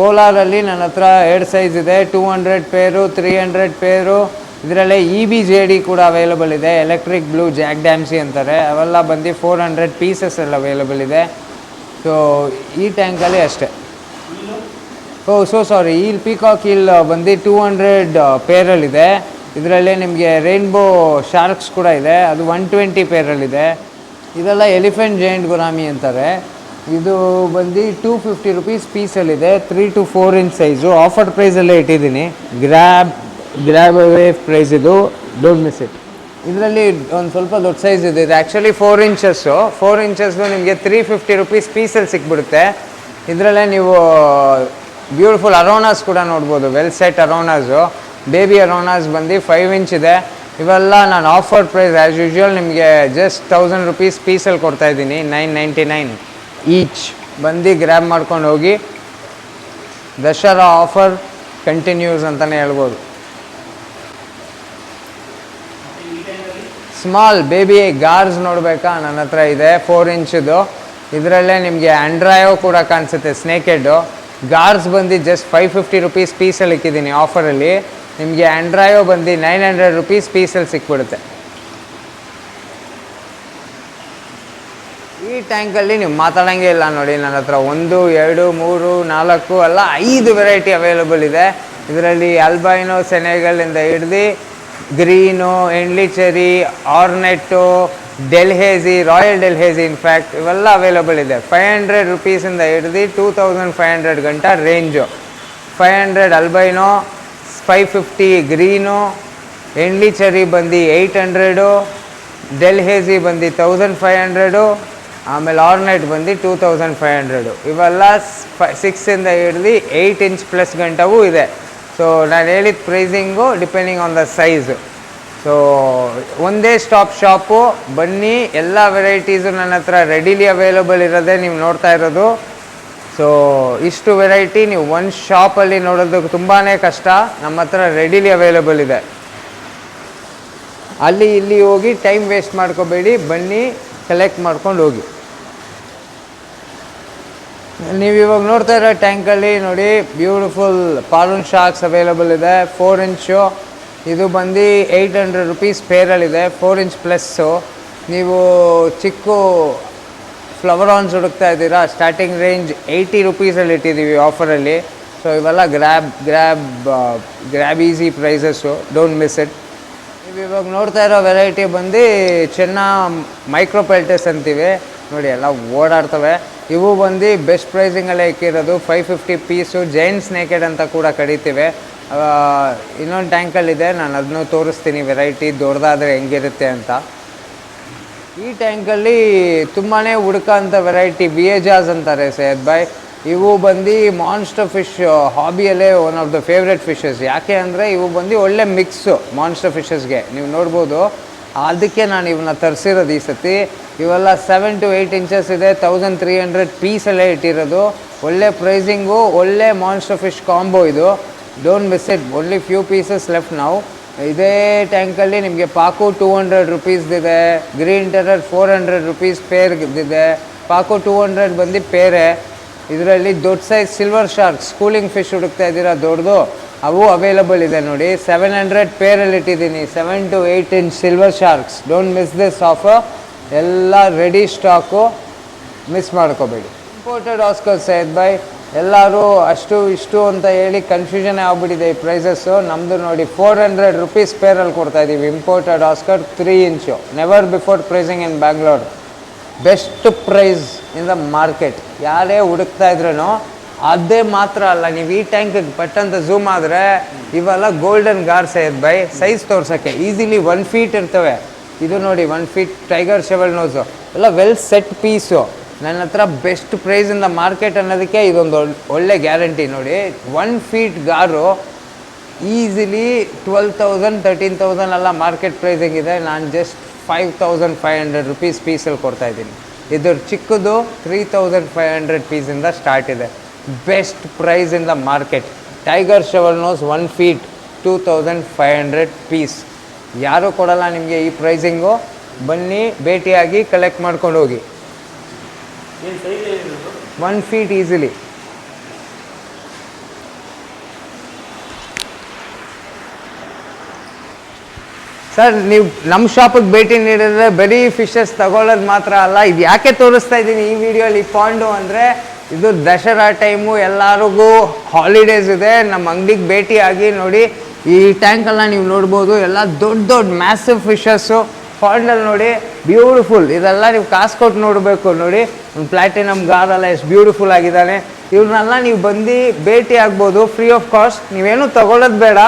ಕೋಲಾರಲ್ಲಿ ನನ್ನ ಹತ್ರ ಎರಡು ಸೈಜ್ ಇದೆ two hundred pair three hundred pair ಇದರಲ್ಲೇ ಇ ಬಿ ಜೆ ಡಿ ಕೂಡ ಅವೈಲಬಲ್ ಇದೆ ಎಲೆಕ್ಟ್ರಿಕ್ ಬ್ಲೂ ಜ್ಯಾಕ್ ಡ್ಯಾಮ್ಸಿ ಅಂತಾರೆ. ಅವೆಲ್ಲ ಬಂದು ಫೋರ್ ಹಂಡ್ರೆಡ್ ಪೀಸಸ್ ಎಲ್ಲ ಅವೈಲಬಲ್ ಇದೆ. ಸೊ ಈ ಟ್ಯಾಂಕಲ್ಲಿ ಅಷ್ಟೇ. ಓ ಸೊ ಸಾರಿ ಈ ಪೀಕಾಕ್ ಇಲ್ ಬಂದು ಟೂ ಹಂಡ್ರೆಡ್ ಪೇರಲ್ಲಿದೆ ಇದರಲ್ಲೇ ನಿಮಗೆ ರೈನ್ಬೋ ಶಾರ್ಕ್ಸ್ ಕೂಡ ಇದೆ, ಅದು ಒನ್ ಟ್ವೆಂಟಿ ಪೇರಲ್ಲಿದೆ ಇದೆಲ್ಲ ಎಲಿಫೆಂಟ್ ಜೈಂಟ್ ಗುರಾಮಿ ಅಂತಾರೆ. ಇದು ಬಂದು two fifty rupees ಪೀಸಲ್ಲಿದೆ three to four inch size offer ಪ್ರೈಸಲ್ಲೇ ಇಟ್ಟಿದ್ದೀನಿ. ಗ್ರ್ಯಾಬ್ ಗ್ರ್ಯಾಬ್ ಪ್ರೈಸ್ ಇದು. ಡೋಂಟ್ ಮಿಸ್ ಇಟ್ ಇದರಲ್ಲಿ ಒಂದು ಸ್ವಲ್ಪ ದೊಡ್ಡ ಸೈಜ್ ಇದೆ. ಇದು ಆ್ಯಕ್ಚುಲಿ ಫೋರ್ ಇಂಚಸ್ಸು ಫೋರ್ ಇಂಚಸ್ದು ನಿಮಗೆ ತ್ರೀ ಫಿಫ್ಟಿ ರುಪೀಸ್ ಪೀಸಲ್ಲಿ ಸಿಕ್ಬಿಡುತ್ತೆ. ಇದರಲ್ಲೇ ನೀವು ಬ್ಯೂಟಿಫುಲ್ ಅರೋನಾಸ್ ಕೂಡ ನೋಡ್ಬೋದು. Well set arowanas baby arowanas ಬಂದು ಫೈವ್ ಇಂಚ್ ಇದೆ. ಇವೆಲ್ಲ ನಾನು ಆಫರ್ ಪ್ರೈಸ್ ಆ್ಯಸ್ ಯೂಶ್ವಲ್ ನಿಮಗೆ ಜಸ್ಟ್ ತೌಸಂಡ್ ರುಪೀಸ್ ಪೀಸಲ್ಲಿ ಕೊಡ್ತಾಯಿದ್ದೀನಿ ನೈನ್ ನೈಂಟಿ ನೈನ್ ಈಚ್ ಬಂದು ಗ್ರ್ಯಾಬ್ ಮಾಡ್ಕೊಂಡು ಹೋಗಿ, ದಸರಾ ಆಫರ್ ಕಂಟಿನ್ಯೂಸ್ ಅಂತಲೇ ಹೇಳ್ಬೋದು. ಸ್ಮಾಲ್ ಬೇಬಿ ಗಾರ್ಸ್ ನೋಡಬೇಕಾ? ನನ್ನ ಹತ್ರ ಇದೆ ಫೋರ್ ಇಂಚದು. ಇದರಲ್ಲೇ ನಿಮಗೆ ಆಂಡ್ರಾಯೋ ಕೂಡ ಕಾಣಿಸುತ್ತೆ ಸ್ನೇಕೆಡ್ಡು ಗಾರ್ಜ್ ಗಾರ್ಸ್ ಬಂದು ಜಸ್ಟ್ ಫೈವ್ ಫಿಫ್ಟಿ ರುಪೀಸ್ ಪೀಸಲ್ಲಿ ಇಕ್ಕಿದ್ದೀನಿ ಆಫರಲ್ಲಿ ನಿಮಗೆ ಆಂಡ್ರಾಯೋ ಬಂದು ನೈನ್ ಹಂಡ್ರೆಡ್ ರುಪೀಸ್ ಪೀಸಲ್ಲಿ ಸಿಕ್ಬಿಡುತ್ತೆ. ಟ್ಯಾಂಕಲ್ಲಿ ನೀವು ಮಾತಾಡೋಂಗೆ ಇಲ್ಲ ನೋಡಿ, ನನ್ನ ಹತ್ರ ಒಂದು, ಎರಡು, ಮೂರು, ನಾಲ್ಕು, ಅಲ್ಲ ಐದು ವೆರೈಟಿ ಅವೈಲಬಲ್ ಇದೆ. ಇದರಲ್ಲಿ ಅಲ್ಬೈನೋ ಸೆನೆಗಳಿಂದ ಹಿಡ್ದು green endlicheri ornate delhezi royal delhezi in fact ಇವೆಲ್ಲ ಅವೈಲಬಲ್ ಇದೆ. ಫೈವ್ ಹಂಡ್ರೆಡ್ ರುಪೀಸಿಂದ ಹಿಡ್ದು ಟೂ ತೌಸಂಡ್ ಫೈವ್ ಹಂಡ್ರೆಡ್ ಗಂಟ range five hundred albino five fifty green endlicheri ಬಂದು ಏಯ್ಟ್ ಹಂಡ್ರೆಡು ಡೆಲ್ಹೇಜಿ ಬಂದು ತೌಸಂಡ್ ಫೈವ್ ಹಂಡ್ರೆಡು ಆಮೇಲೆ ಆರ್ನೆಟ್ ಬಂದು ಟೂ ತೌಸಂಡ್ ಫೈವ್ ಹಂಡ್ರೆಡು ಇವೆಲ್ಲ ಸಿಕ್ಸಿಂದ ಹಿಡ್ದು ಏಯ್ಟ್ ಇಂಚ್ ಪ್ಲಸ್ ಗಂಟವೂ ಇದೆ. ಸೊ ನಾನು ಹೇಳಿದ pricing depending on the size so ಒಂದೇ ಸ್ಟಾಪ್ ಶಾಪು ಬನ್ನಿ, ಎಲ್ಲ ವೆರೈಟೀಸು ನನ್ನ ಹತ್ರ ರೆಡಿಲಿ ಅವೈಲಬಲ್ ಇರೋದೇ ನೀವು ನೋಡ್ತಾ ಇರೋದು. ಸೊ ಇಷ್ಟು ವೆರೈಟಿ ನೀವು ಒಂದು ಶಾಪಲ್ಲಿ ನೋಡೋದಕ್ಕೆ ತುಂಬಾ ಕಷ್ಟ. ನಮ್ಮ ಹತ್ರ ರೆಡಿಲಿ ಅವೈಲಬಲ್ ಇದೆ. ಅಲ್ಲಿ, ಇಲ್ಲಿ ಹೋಗಿ ಟೈಮ್ ವೇಸ್ಟ್ ಮಾಡ್ಕೋಬೇಡಿ, ಬನ್ನಿ. ಕಲೆಕ್ಟ್ ಮಾಡ್ಕೊಂಡು ಹೋಗಿ. ನೀವು ಇವಾಗ ನೋಡ್ತಾ ಇರೋ ಟ್ಯಾಂಕಲ್ಲಿ ನೋಡಿ ಬ್ಯೂಟಿಫುಲ್ ಪಾಲೂನ್ ಶಾರ್ಕ್ಸ್ ಅವೈಲಬಲ್ ಇದೆ. ಫೋರ್ ಇಂಚು ಇದು ಬಂದು ಏಯ್ಟ್ ಹಂಡ್ರೆಡ್ ರುಪೀಸ್ ಪೇರಲ್ಲಿದೆ ಫೋರ್ ಇಂಚ್ ಪ್ಲಸ್ಸು ನೀವು ಚಿಕ್ಕ ಫ್ಲವರ್ ಆನ್ಸ್ ಹುಡುಕ್ತಾ ಇದ್ದೀರಾ ಸ್ಟಾರ್ಟಿಂಗ್ ರೇಂಜ್ ಏಯ್ಟಿ ರುಪೀಸಲ್ಲಿ ಇಟ್ಟಿದ್ದೀವಿ ಆಫರಲ್ಲಿ ಸೊ ಇವೆಲ್ಲ grab grab grab easy prices don't miss it ನೀವು ಇವಾಗ ನೋಡ್ತಾ ಇರೋ ವೆರೈಟಿ ಬಂದು ಚೆನ್ನ ಮೈಕ್ರೋ ಪೆಲ್ಟಸ್ ಅಂತೀವಿ. ನೋಡಿ, ಎಲ್ಲ ಓಡಾಡ್ತವೆ. ಇವು ಬಂದು ಬೆಸ್ಟ್ ಪ್ರೈಸಿಂಗಲ್ಲೇ ಇಕ್ಕಿರೋದು five fifty piece giants snakehead ಅಂತ ಕೂಡ ಕಡಿತೀವಿ. ಇನ್ನೊಂದು ಟ್ಯಾಂಕಲ್ಲಿದೆ ನಾನು ಅದನ್ನು ತೋರಿಸ್ತೀನಿ ವೆರೈಟಿ ದೊಡ್ಡದಾದರೆ ಹೆಂಗಿರುತ್ತೆ ಅಂತ. ಈ ಟ್ಯಾಂಕಲ್ಲಿ ತುಂಬಾ ಹುಡುಕ ಅಂತ ವೆರೈಟಿ ಬಿ ಎ ಜಾಸ್ ಅಂತಾರೆ ಸೈಯದ್ ಬಾಯ್ ಇವು ಬಂದು monster fish ಹಾಬಿಯಲ್ಲೇ one of the favourite fishes ಯಾಕೆ ಅಂದರೆ ಇವು ಬಂದು ಒಳ್ಳೆ ಮಿಕ್ಸು ಮಾನ್ಸ್ಟರ್ ಫಿಶಸ್ಗೆ ನೀವು ನೋಡ್ಬೋದು, ಅದಕ್ಕೆ ನಾನು ಇವನ್ನ ತರಿಸಿರೋದು ಈ ಸತಿ. ಇವೆಲ್ಲ ಸೆವೆನ್ ಟು ಏಯ್ಟ್ ಇಂಚಸ್ ಇದೆ ತೌಸಂಡ್ ತ್ರೀ ಹಂಡ್ರೆಡ್ ಪೀಸಲ್ಲೇ ಇಟ್ಟಿರೋದು. ಒಳ್ಳೆ ಪ್ರೈಸಿಂಗು ಒಳ್ಳೆ ಮಾನ್ಸ್ಟರ್ ಫಿಶ್ ಕಾಂಬೋ ಇದು. Don't miss it only few pieces left ನಾವು ಇದೇ ಟ್ಯಾಂಕಲ್ಲಿ ನಿಮಗೆ pacu two hundred ರುಪೀಸ್ದಿದೆ green terror four hundred rupees ಪೇರ್ದಿದೆ pacu two hundred ಬಂದು ಪೇರೆ ಇದರಲ್ಲಿ ದೊಡ್ಡ size silver shark schooling fish ಹುಡುಕ್ತಾ ಇದ್ದೀರಾ ದೊಡ್ಡದು. ಅವು ಅವೈಲಬಲ್ ಇದೆ ನೋಡಿ. ಸೆವೆನ್ ಹಂಡ್ರೆಡ್ ಪೇರಲ್ಲಿ ಇಟ್ಟಿದ್ದೀನಿ. Seven to eight inch silver sharks don't miss this offer ಎಲ್ಲ ರೆಡಿ ಸ್ಟಾಕು ಮಿಸ್ ಮಾಡ್ಕೋಬೇಡಿ. ಇಂಪೋರ್ಟೆಡ್ ಆಸ್ಕರ್ ಸೈದ್ ಬೈ ಎಲ್ಲರೂ ಅಷ್ಟು ಇಷ್ಟು ಅಂತ ಹೇಳಿ ಕನ್ಫ್ಯೂಷನ್ ಆಗ್ಬಿಟ್ಟಿದೆ ಈ ಪ್ರೈಸಸ್ಸು ನಮ್ಮದು ನೋಡಿ ಫೋರ್ ಹಂಡ್ರೆಡ್ ರುಪೀಸ್ ಪೇರಲ್ಲಿ ಕೊಡ್ತಾ ಇದ್ದೀವಿ imported oscar three inch never before pricing in Bangalore best price in the market. ಯಾರೇ ಹುಡುಕ್ತಾ ಇದ್ರೂ ಅದೇ ಮಾತ್ರ ಅಲ್ಲ, ನೀವು ಈ ಟ್ಯಾಂಕಿಗೆ ಪಟ್ಟಂತ ಝೂಮ್ ಆದರೆ ಇವೆಲ್ಲ golden gars side by size ತೋರ್ಸೋಕ್ಕೆ. Easily one feet ಇರ್ತವೆ. ಇದು ನೋಡಿ one feet tiger shovel nose ಎಲ್ಲ ವೆಲ್ ಸೆಟ್ ಪೀಸು ನನ್ನ ಹತ್ರ best price in the market ಅನ್ನೋದಕ್ಕೆ ಇದೊಂದು ಒಳ್- ಒಳ್ಳೆ ಗ್ಯಾರಂಟಿ ನೋಡಿ. One feet gar easily twelve thousand thirteen thousand ಎಲ್ಲ ಮಾರ್ಕೆಟ್ ಪ್ರೈಸಿಂಗ್ ಇದೆ ನಾನು just five thousand five hundred rupees ಪೀಸಲ್ಲಿ ಕೊಡ್ತಾ ಇದ್ದೀನಿ. ಇದ್ರ ಚಿಕ್ಕದು ತ್ರೀ ತೌಸಂಡ್ ಫೈವ್ ಹಂಡ್ರೆಡ್ ಪೀಸಿಂದ ಸ್ಟಾರ್ಟ್ ಇದೆ. Best price in the market tiger shovel nose one feet two thousand five hundred piece ಯಾರೂ ಕೊಡಲ್ಲ ನಿಮಗೆ ಈ ಪ್ರೈಸಿಂಗು ಬನ್ನಿ ಭೇಟಿಯಾಗಿ ಕಲೆಕ್ಟ್ ಮಾಡ್ಕೊಂಡು ಹೋಗಿ. ಒನ್ ಫೀಟ್ ಈಸಿಲಿ ಸರ್, ನೀವು ನಮ್ಮ ಶಾಪಿಗೆ ಭೇಟಿ ನೀಡಿದ್ರೆ ಬರೀ ಫಿಶಸ್ ತಗೊಳ್ಳೋದು ಮಾತ್ರ ಅಲ್ಲ, ಇದು ಯಾಕೆ ತೋರಿಸ್ತಾ ಇದ್ದೀನಿ ಈ ವಿಡಿಯೋಲಿ? ಪಾಂಡು ಅಂದರೆ ಇದು ದಸರಾ ಟೈಮು ಎಲ್ಲರಿಗೂ ಹಾಲಿಡೇಸ್ ಇದೆ. ನಮ್ಮ ಅಂಗಡಿಗೆ ಆಗಿ ನೋಡಿ, ಈ ಟ್ಯಾಂಕಲ್ಲ ನೀವು ನೋಡ್ಬೋದು, ಎಲ್ಲ ದೊಡ್ಡ ದೊಡ್ಡ ಮ್ಯಾಸಿವ್ ಫಿಶಸ್ಸು ಪಾಂಡಲ್ಲಿ ನೋಡಿ ಬ್ಯೂಟಿಫುಲ್ ಇದೆಲ್ಲ ನೀವು ಕಾಸು ಕೊಟ್ಟು ನೋಡಬೇಕು ನೋಡಿ. ಒಂದು ಪ್ಲಾಟಿನಮ್ ಗಾರೆಲ್ಲ ಎಷ್ಟು ಬ್ಯೂಟಿಫುಲ್ ಆಗಿದ್ದಾನೆ. ಇವ್ರನ್ನೆಲ್ಲ ನೀವು ಬಂದು ಭೇಟಿ ಆಗ್ಬೋದು ಫ್ರೀ ಆಫ್ ಕಾಸ್ಟ್ ನೀವೇನು ತಗೊಳ್ಳೋದು ಬೇಡ.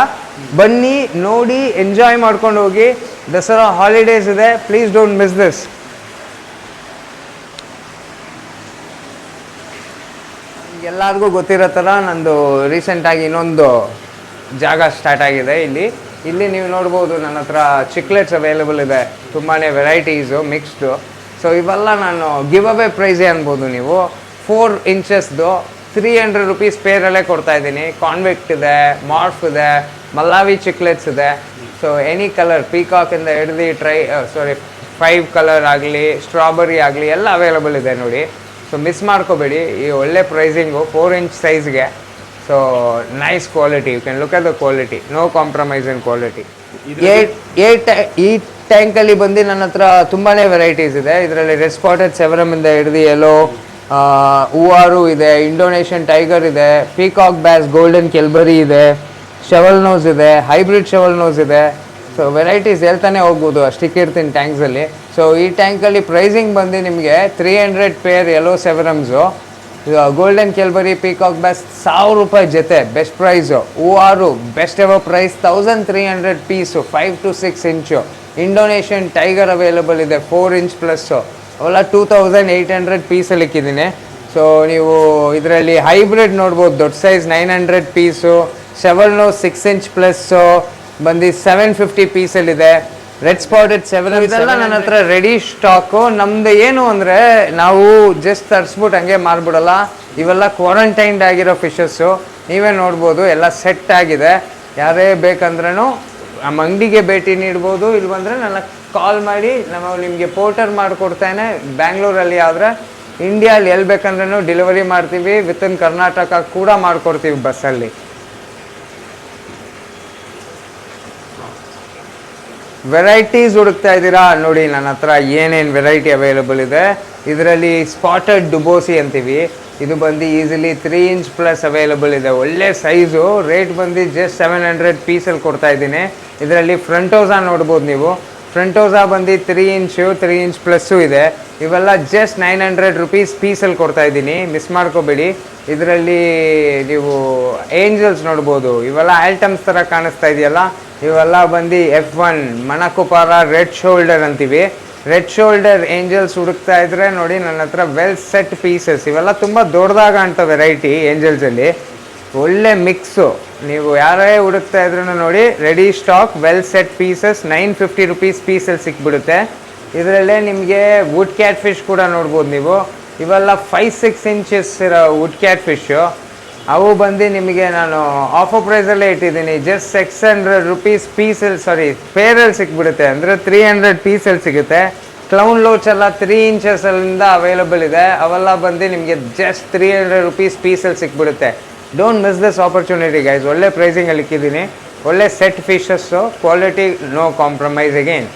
ಬನ್ನಿ, ನೋಡಿ ಎಂಜಾಯ್ ಮಾಡ್ಕೊಂಡು ಹೋಗಿ. ದಸರಾ ಹಾಲಿಡೇಸ್ ಇದೆ. ಪ್ಲೀಸ್ ಡೋಂಟ್ ಮಿಸ್ ದಿಸ್ ಎಲ್ಲರಿಗೂ ಗೊತ್ತಿರೋ ಥರ ನಂದು ರೀಸೆಂಟಾಗಿ ಇನ್ನೊಂದು ಜಾಗ ಸ್ಟಾರ್ಟ್ ಆಗಿದೆ ಇಲ್ಲಿ. ಇಲ್ಲಿ ನೀವು ನೋಡ್ಬೋದು ನನ್ನ ಹತ್ರ ಚಿಕ್ಲೆಟ್ಸ್ ಅವೈಲೇಬಲ್ ಇದೆ. ತುಂಬಾ ವೆರೈಟೀಸು ಮಿಕ್ಸ್ಡು ಸೊ ಇವೆಲ್ಲ ನಾನು ಗಿವ್ ಅವೇ ಪ್ರೈಸೇ ಅನ್ಬೋದು ನೀವು. ಫೋರ್ ಇಂಚಸ್ದು ತ್ರೀ ಹಂಡ್ರೆಡ್ ರುಪೀಸ್ ಪೇರಲ್ಲೇ ಕೊಡ್ತಾ ಇದ್ದೀನಿ. ಕಾನ್ವೆಕ್ಟ್ ಇದೆ ಮಾರ್ಫ್ ಇದೆ. ಮಲ್ಲಾವಿ ಚಿಕ್ಲೆಟ್ಸ್ ಇದೆ. ಸೊ ಎನಿ ಕಲರ್ ಪೀಕಾಕಿಂದ ಹಿಡ್ದು ಟ್ರೈ ಸಾರಿ ಫೈವ್ ಕಲರ್ ಆಗಲಿ ಸ್ಟ್ರಾಬೆರಿ ಆಗಲಿ ಎಲ್ಲ ಅವೈಲಬಲ್ ಇದೆ ನೋಡಿ. ಸೊ ಮಿಸ್ ಮಾಡ್ಕೋಬೇಡಿ. ಈ ಒಳ್ಳೆ pricing four inch ಸೈಜ್ಗೆ so nice quality you can look at the quality no compromise in quality ಈ ಟ್ಯಾಂಕಲ್ಲಿ ಬಂದು ನನ್ನ ಹತ್ರ ತುಂಬಾ ವೆರೈಟೀಸ್ ಇದೆ. ಇದರಲ್ಲಿ ರೆಡ್ ಸ್ಪಾಟೆಡ್ ಸೆವರಮಿಂದ ಹಿಡ್ದು ಎಲ್ಲೋ ಹೂವಾರು ಇದೆ ಇಂಡೋನೇಷಿಯನ್ ಟೈಗರ್ ಇದೆ ಪೀಕಾಕ್ ಬ್ಯಾಸ್ ಗೋಲ್ಡನ್ ಕೆಲ್ಬರಿ ಇದೆ. ಶೆವಲ್ ನೋಸ್ ಇದೆ ಹೈಬ್ರಿಡ್ ಶವಲ್ ನೋಸ್ ಇದೆ. ಸೊ ವೆರೈಟೀಸ್ ಹೇಳ್ತಾನೆ ಹೋಗ್ಬೋದು ಅಷ್ಟಕ್ಕೆ ಇರ್ತೀನಿ ಟ್ಯಾಂಕ್ಸಲ್ಲಿ ಸೊ ಈ ಟ್ಯಾಂಕಲ್ಲಿ ಪ್ರೈಸಿಂಗ್ ಬಂದು ನಿಮಗೆ three hundred pair yellow severums golden kelberi peacock bass ಸಾವಿರ ರೂಪಾಯಿ ಜೊತೆ ಬೆಸ್ಟ್ ಪ್ರೈಸು ಆರು best ever price thousand three hundred piece five to six inch Indonesian tiger available ಇದೆ ಫೋರ್ ಇಂಚ್ ಪ್ಲಸ್ಸು ಅವೆಲ್ಲ ಟೂ ತೌಸಂಡ್ ಏಯ್ಟ್ ಹಂಡ್ರೆಡ್ ಪೀಸಲ್ಲಿ ಇಕ್ಕಿದ್ದೀನಿ. So ನೀವು ಇದರಲ್ಲಿ ಹೈಬ್ರಿಡ್ ನೋಡ್ಬೋದು, ದೊಡ್ಡ size nine hundred piece seven six inch plus ಬಂದು seven fifty ಪೀಸಲ್ಲಿದೆ ರೆಡ್ ಸ್ಪಾಟೆಡ್ ಸೆವೆನ್ ಇದೆಲ್ಲ ನನ್ನ ಹತ್ರ ರೆಡಿ ಸ್ಟಾಕು ನಮ್ದು ಏನು ಅಂದರೆ ನಾವು ಜಸ್ಟ್ ತರಿಸ್ಬಿಟ್ಟು ಹಂಗೆ ಮಾರ್ಬಿಡಲ್ಲ. ಇವೆಲ್ಲ ಕ್ವಾರಂಟೈನ್ಡ್ ಆಗಿರೋ ಫಿಶಸ್ಸು ನೀವೇ ನೋಡ್ಬೋದು ಎಲ್ಲ ಸೆಟ್ ಆಗಿದೆ. ಯಾರೇ ಬೇಕಂದ್ರೂ ನಮ್ಮ ಅಂಗಡಿಗೆ ಭೇಟಿ ನೀಡ್ಬೋದು. ಇಲ್ಲಿ ಬಂದರೆ ನನ್ನ ಕಾಲ್ ಮಾಡಿ ನಾವು ನಿಮಗೆ ಪೋರ್ಟರ್ ಮಾಡಿಕೊಡ್ತೇನೆ. ಬ್ಯಾಂಗ್ಳೂರಲ್ಲಿ ಆದರೆ ಇಂಡಿಯಾಲಿ ಎಲ್ಲಿ ಬೇಕಂದ್ರೂ ಡಿಲಿವರಿ ಮಾಡ್ತೀವಿ. ವಿತಿನ್ ಕರ್ನಾಟಕ ಕೂಡ ಮಾಡಿಕೊಡ್ತೀವಿ ಬಸ್ಸಲ್ಲಿ. ವೆರೈಟೀಸ್ ಹುಡುಕ್ತಾ ಇದ್ದೀರಾ? ನೋಡಿ, ನನ್ನ ಹತ್ರ ಏನೇನು ವೆರೈಟಿ ಅವೈಲಬಲ್ ಇದೆ. ಇದರಲ್ಲಿ ಸ್ಪಾಟೆಡ್ ಡುಬೋಸಿ ಅಂತೀವಿ. ಇದು ಬಂದು easily three inch plus available ಇದೆ. ಒಳ್ಳೆ ಸೈಜು ರೇಟ್ ಬಂದು ಜಸ್ಟ್ ಸೆವೆನ್ ಹಂಡ್ರೆಡ್ ಪೀಸಲ್ಲಿ ಕೊಡ್ತಾ ಇದ್ದೀನಿ. ಇದರಲ್ಲಿ ಫ್ರಂಟೋಸ ನೋಡ್ಬೋದು ನೀವು. ಫ್ರಂಟೋಸಾ ಬಂದು three inch three inch plus ಇದೆ. ಇವೆಲ್ಲ ಜಸ್ಟ್ ನೈನ್ ಹಂಡ್ರೆಡ್ ರುಪೀಸ್ ಪೀಸಲ್ಲಿ ಕೊಡ್ತಾ ಇದ್ದೀನಿ. ಮಿಸ್ ಮಾಡ್ಕೋಬೇಡಿ. ಇದರಲ್ಲಿ ನೀವು ಏಂಜಲ್ಸ್ ನೋಡ್ಬೋದು. ಇವೆಲ್ಲ ಐಟಮ್ಸ್ ಥರ ಕಾಣಿಸ್ತಾ ಇದೆಯಲ್ಲ? ಇವೆಲ್ಲ ಬಂದು ಎಫ್ ಒನ್ ಮಣಕುಪಾರ ರೆಡ್ ಶೋಲ್ಡರ್ ಅಂತೀವಿ. ರೆಡ್ ಶೋಲ್ಡರ್ ಏಂಜಲ್ಸ್ ಹುಡುಕ್ತಾ ಇದ್ರೆ ನೋಡಿ ನನ್ನ ಹತ್ರ ವೆಲ್ ಸೆಟ್ ಪೀಸಸ್ ಇವೆಲ್ಲ ತುಂಬ ದೊಡ್ಡದಾಗ ಅಂತ ವೆರೈಟಿ ಏಂಜಲ್ಸಲ್ಲಿ ಒಳ್ಳೆ ಮಿಕ್ಸು ನೀವು ಯಾರೇ ಹುಡುಕ್ತಾ ಇದ್ರೂ ನೋಡಿ ready stock well set pieces nine fifty rupees ಪೀಸಲ್ಲಿ ಸಿಕ್ಬಿಡುತ್ತೆ. ಇದರಲ್ಲೇ ನಿಮಗೆ ವುಡ್ ಕ್ಯಾಟ್ ಫಿಶ್ ಕೂಡ ನೋಡ್ಬೋದು ನೀವು. ಇವೆಲ್ಲ ಫೈವ್ ಸಿಕ್ಸ್ ಇಂಚಸ್ ಇರೋ ವುಡ್ ಕ್ಯಾಟ್ ಫಿಶ್ಶು ಅವು ಬಂದು ನಿಮಗೆ ನಾನು ಆಫರ್ ಪ್ರೈಸಲ್ಲೇ ಇಟ್ಟಿದ್ದೀನಿ. ಜಸ್ಟ್ ಸಿಕ್ಸ್ ಹಂಡ್ರೆಡ್ ರುಪೀಸ್ ಪೀಸಲ್ಲಿ ಸಾರಿ ಪೇರಲ್ಲಿ ಸಿಕ್ಬಿಡುತ್ತೆ. ಅಂದರೆ ತ್ರೀ ಹಂಡ್ರೆಡ್ ಪೀಸಲ್ಲಿ ಸಿಗುತ್ತೆ. ಕ್ಲೌನ್ ಲೋಚ್ ಎಲ್ಲ ತ್ರೀ ಇಂಚಸಲ್ಲಿಂದ ಅವೈಲಬಲ್ ಇದೆ. ಅವೆಲ್ಲ ಬಂದು ನಿಮಗೆ ಜಸ್ಟ್ ತ್ರೀ ಹಂಡ್ರೆಡ್ ರುಪೀಸ್ ಪೀಸಲ್ಲಿ ಸಿಕ್ಬಿಡುತ್ತೆ. Don't miss this opportunity guys ಒಳ್ಳೆ ಪ್ರೈಸಿಂಗಲ್ಲಿ ಇಕ್ಕಿದ್ದೀನಿ. ಒಳ್ಳೆ set fishes quality no compromise again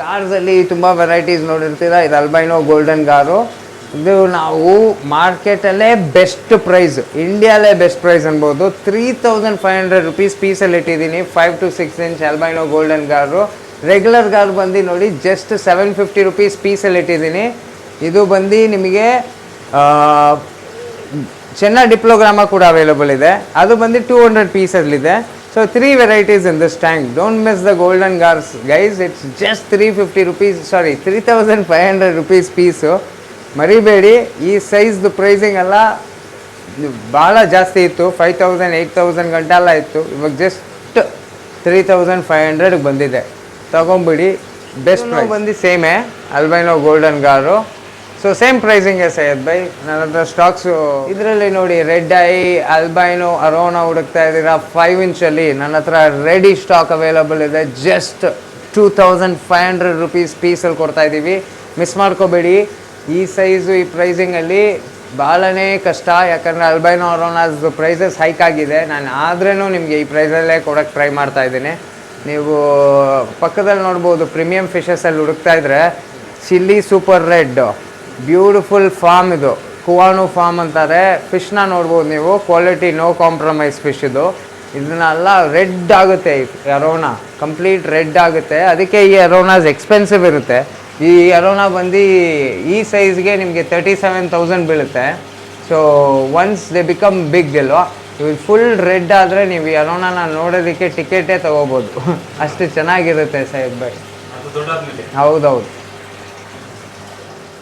ಗಾರ್ಸಲ್ಲಿ ತುಂಬ ವೆರೈಟೀಸ್ ನೋಡಿರ್ತೀರ? ಇದು ಅಲ್ಬೈನೋ ಗೋಲ್ಡನ್ ಗಾರು ಇದು ನಾವು ಮಾರ್ಕೆಟಲ್ಲೇ ಬೆಸ್ಟ್ ಪ್ರೈಸ್ ಇಂಡಿಯಾಲೇ ಬೆಸ್ಟ್ ಪ್ರೈಸ್ ಅನ್ಬೋದು. Three thousand five hundred rupees ಪೀಸಲ್ಲಿ ಇಟ್ಟಿದ್ದೀನಿ. Five to six inch albino golden gar regular gar ಬಂದು ನೋಡಿ ಜಸ್ಟ್ ಸೆವೆನ್ ಫಿಫ್ಟಿ ರುಪೀಸ್ ಪೀಸಲ್ಲಿ ಇಟ್ಟಿದ್ದೀನಿ. ಇದು ಬಂದು ನಿಮಗೆ ಚೆನ್ನ ಡಿಪ್ಲೋಗ್ರಾಮ ಕೂಡ ಅವೈಲೇಬಲ್ ಇದೆ ಅದು ಬಂದು two hundred ಪೀಸಲ್ಲಿದೆ so three varieties in this tank don't miss the golden gars guys it's just three fifty rupees sorry three thousand five hundred rupees piece ಮರಿಬೇಡಿ ಈ ಸೈಜ್ದು ಪ್ರೈಸಿಂಗ್ ಎಲ್ಲ ಭಾಳ ಜಾಸ್ತಿ ಇತ್ತು. ಫೈವ್ ತೌಸಂಡ್ ಏಯ್ಟ್ ತೌಸಂಡ್ ಗಂಟೆಲ್ಲ ಇತ್ತು. ಇವಾಗ ಜಸ್ಟ್ ತ್ರೀ ತೌಸಂಡ್ ಫೈವ್ ಹಂಡ್ರೆಡ್ಗೆ ಬಂದಿದೆ. ತೊಗೊಂಬಿಡಿ. ಬೆಸ್ಟ್ ಬಂದು ಸೇಮೇ albino golden gar so same pricing Syed bhai ನನ್ನ ಹತ್ರ ಸ್ಟಾಕ್ಸು ಇದರಲ್ಲಿ ನೋಡಿ, ರೆಡ್ ಐ ಅಲ್ಬೈನೋ ಅರೋನಾ ಹುಡುಕ್ತಾ ಇದ್ದೀರಾ? ಫೈವ್ ಇಂಚಲ್ಲಿ ನನ್ನ ಹತ್ರ ರೆಡಿ ಸ್ಟಾಕ್ ಅವೈಲಬಲ್ ಇದೆ. Just two thousand five hundred rupees ಪೀಸಲ್ಲಿ ಕೊಡ್ತಾ ಇದ್ದೀವಿ. ಮಿಸ್ ಮಾಡ್ಕೋಬೇಡಿ. ಈ ಸೈಜು ಈ ಪ್ರೈಸಿಂಗಲ್ಲಿ ಭಾಳನೇ ಕಷ್ಟ. ಯಾಕಂದರೆ ಅಲ್ಬೈನೋ ಅರೋನಾಸ್ ಪ್ರೈಸಸ್ ಹೈಕ್ ಆಗಿದೆ. ನಾನು ಆದ್ರೂ ನಿಮಗೆ ಈ ಪ್ರೈಸಲ್ಲೇ ಕೊಡೋಕ್ಕೆ ಟ್ರೈ ಮಾಡ್ತಾ ಇದ್ದೀನಿ. ನೀವು ಪಕ್ಕದಲ್ಲಿ ನೋಡ್ಬೋದು ಪ್ರೀಮಿಯಂ ಫಿಶಸಲ್ಲಿ ಹುಡುಕ್ತಾ ಇದ್ರೆ chilli super red beautiful form ಇದು. ಕುವಾನು ಫಾರ್ಮ್ ಅಂತಾರೆ. ಫಿಶ್ನ ನೋಡ್ಬೋದು ನೀವು. ಕ್ವಾಲಿಟಿ ನೋ ಕಾಂಪ್ರಮೈಸ್ ಫಿಶ್ ಇದು. ಇದನ್ನೆಲ್ಲ ರೆಡ್ ಆಗುತ್ತೆ ಈ ಅರೋನಾ ಕಂಪ್ಲೀಟ್ ರೆಡ್ ಆಗುತ್ತೆ. ಅದಕ್ಕೆ ಈ ಅರೋನಾಸ್ ಎಕ್ಸ್ಪೆನ್ಸಿವ್ ಇರುತ್ತೆ. ಈ ಅರೋನಾ ಬಂದು ಈ ಸೈಜ್ಗೆ ನಿಮಗೆ ತರ್ಟಿ ಸೆವೆನ್ ತೌಸಂಡ್ ಬೀಳುತ್ತೆ. So once they become big ಅಲ್ವಾ? ಇವು ಫುಲ್ ರೆಡ್ ಆದರೆ ನೀವು ಎರೋನಾನ ಅರೋನಾನ ನೋಡೋದಕ್ಕೆ ಟಿಕೆಟೇ ತೊಗೋಬೋದು. (laughs) ಅಷ್ಟು ಚೆನ್ನಾಗಿರುತ್ತೆ ಸೈಡ್ ಬೈ ಹೌದೌದು.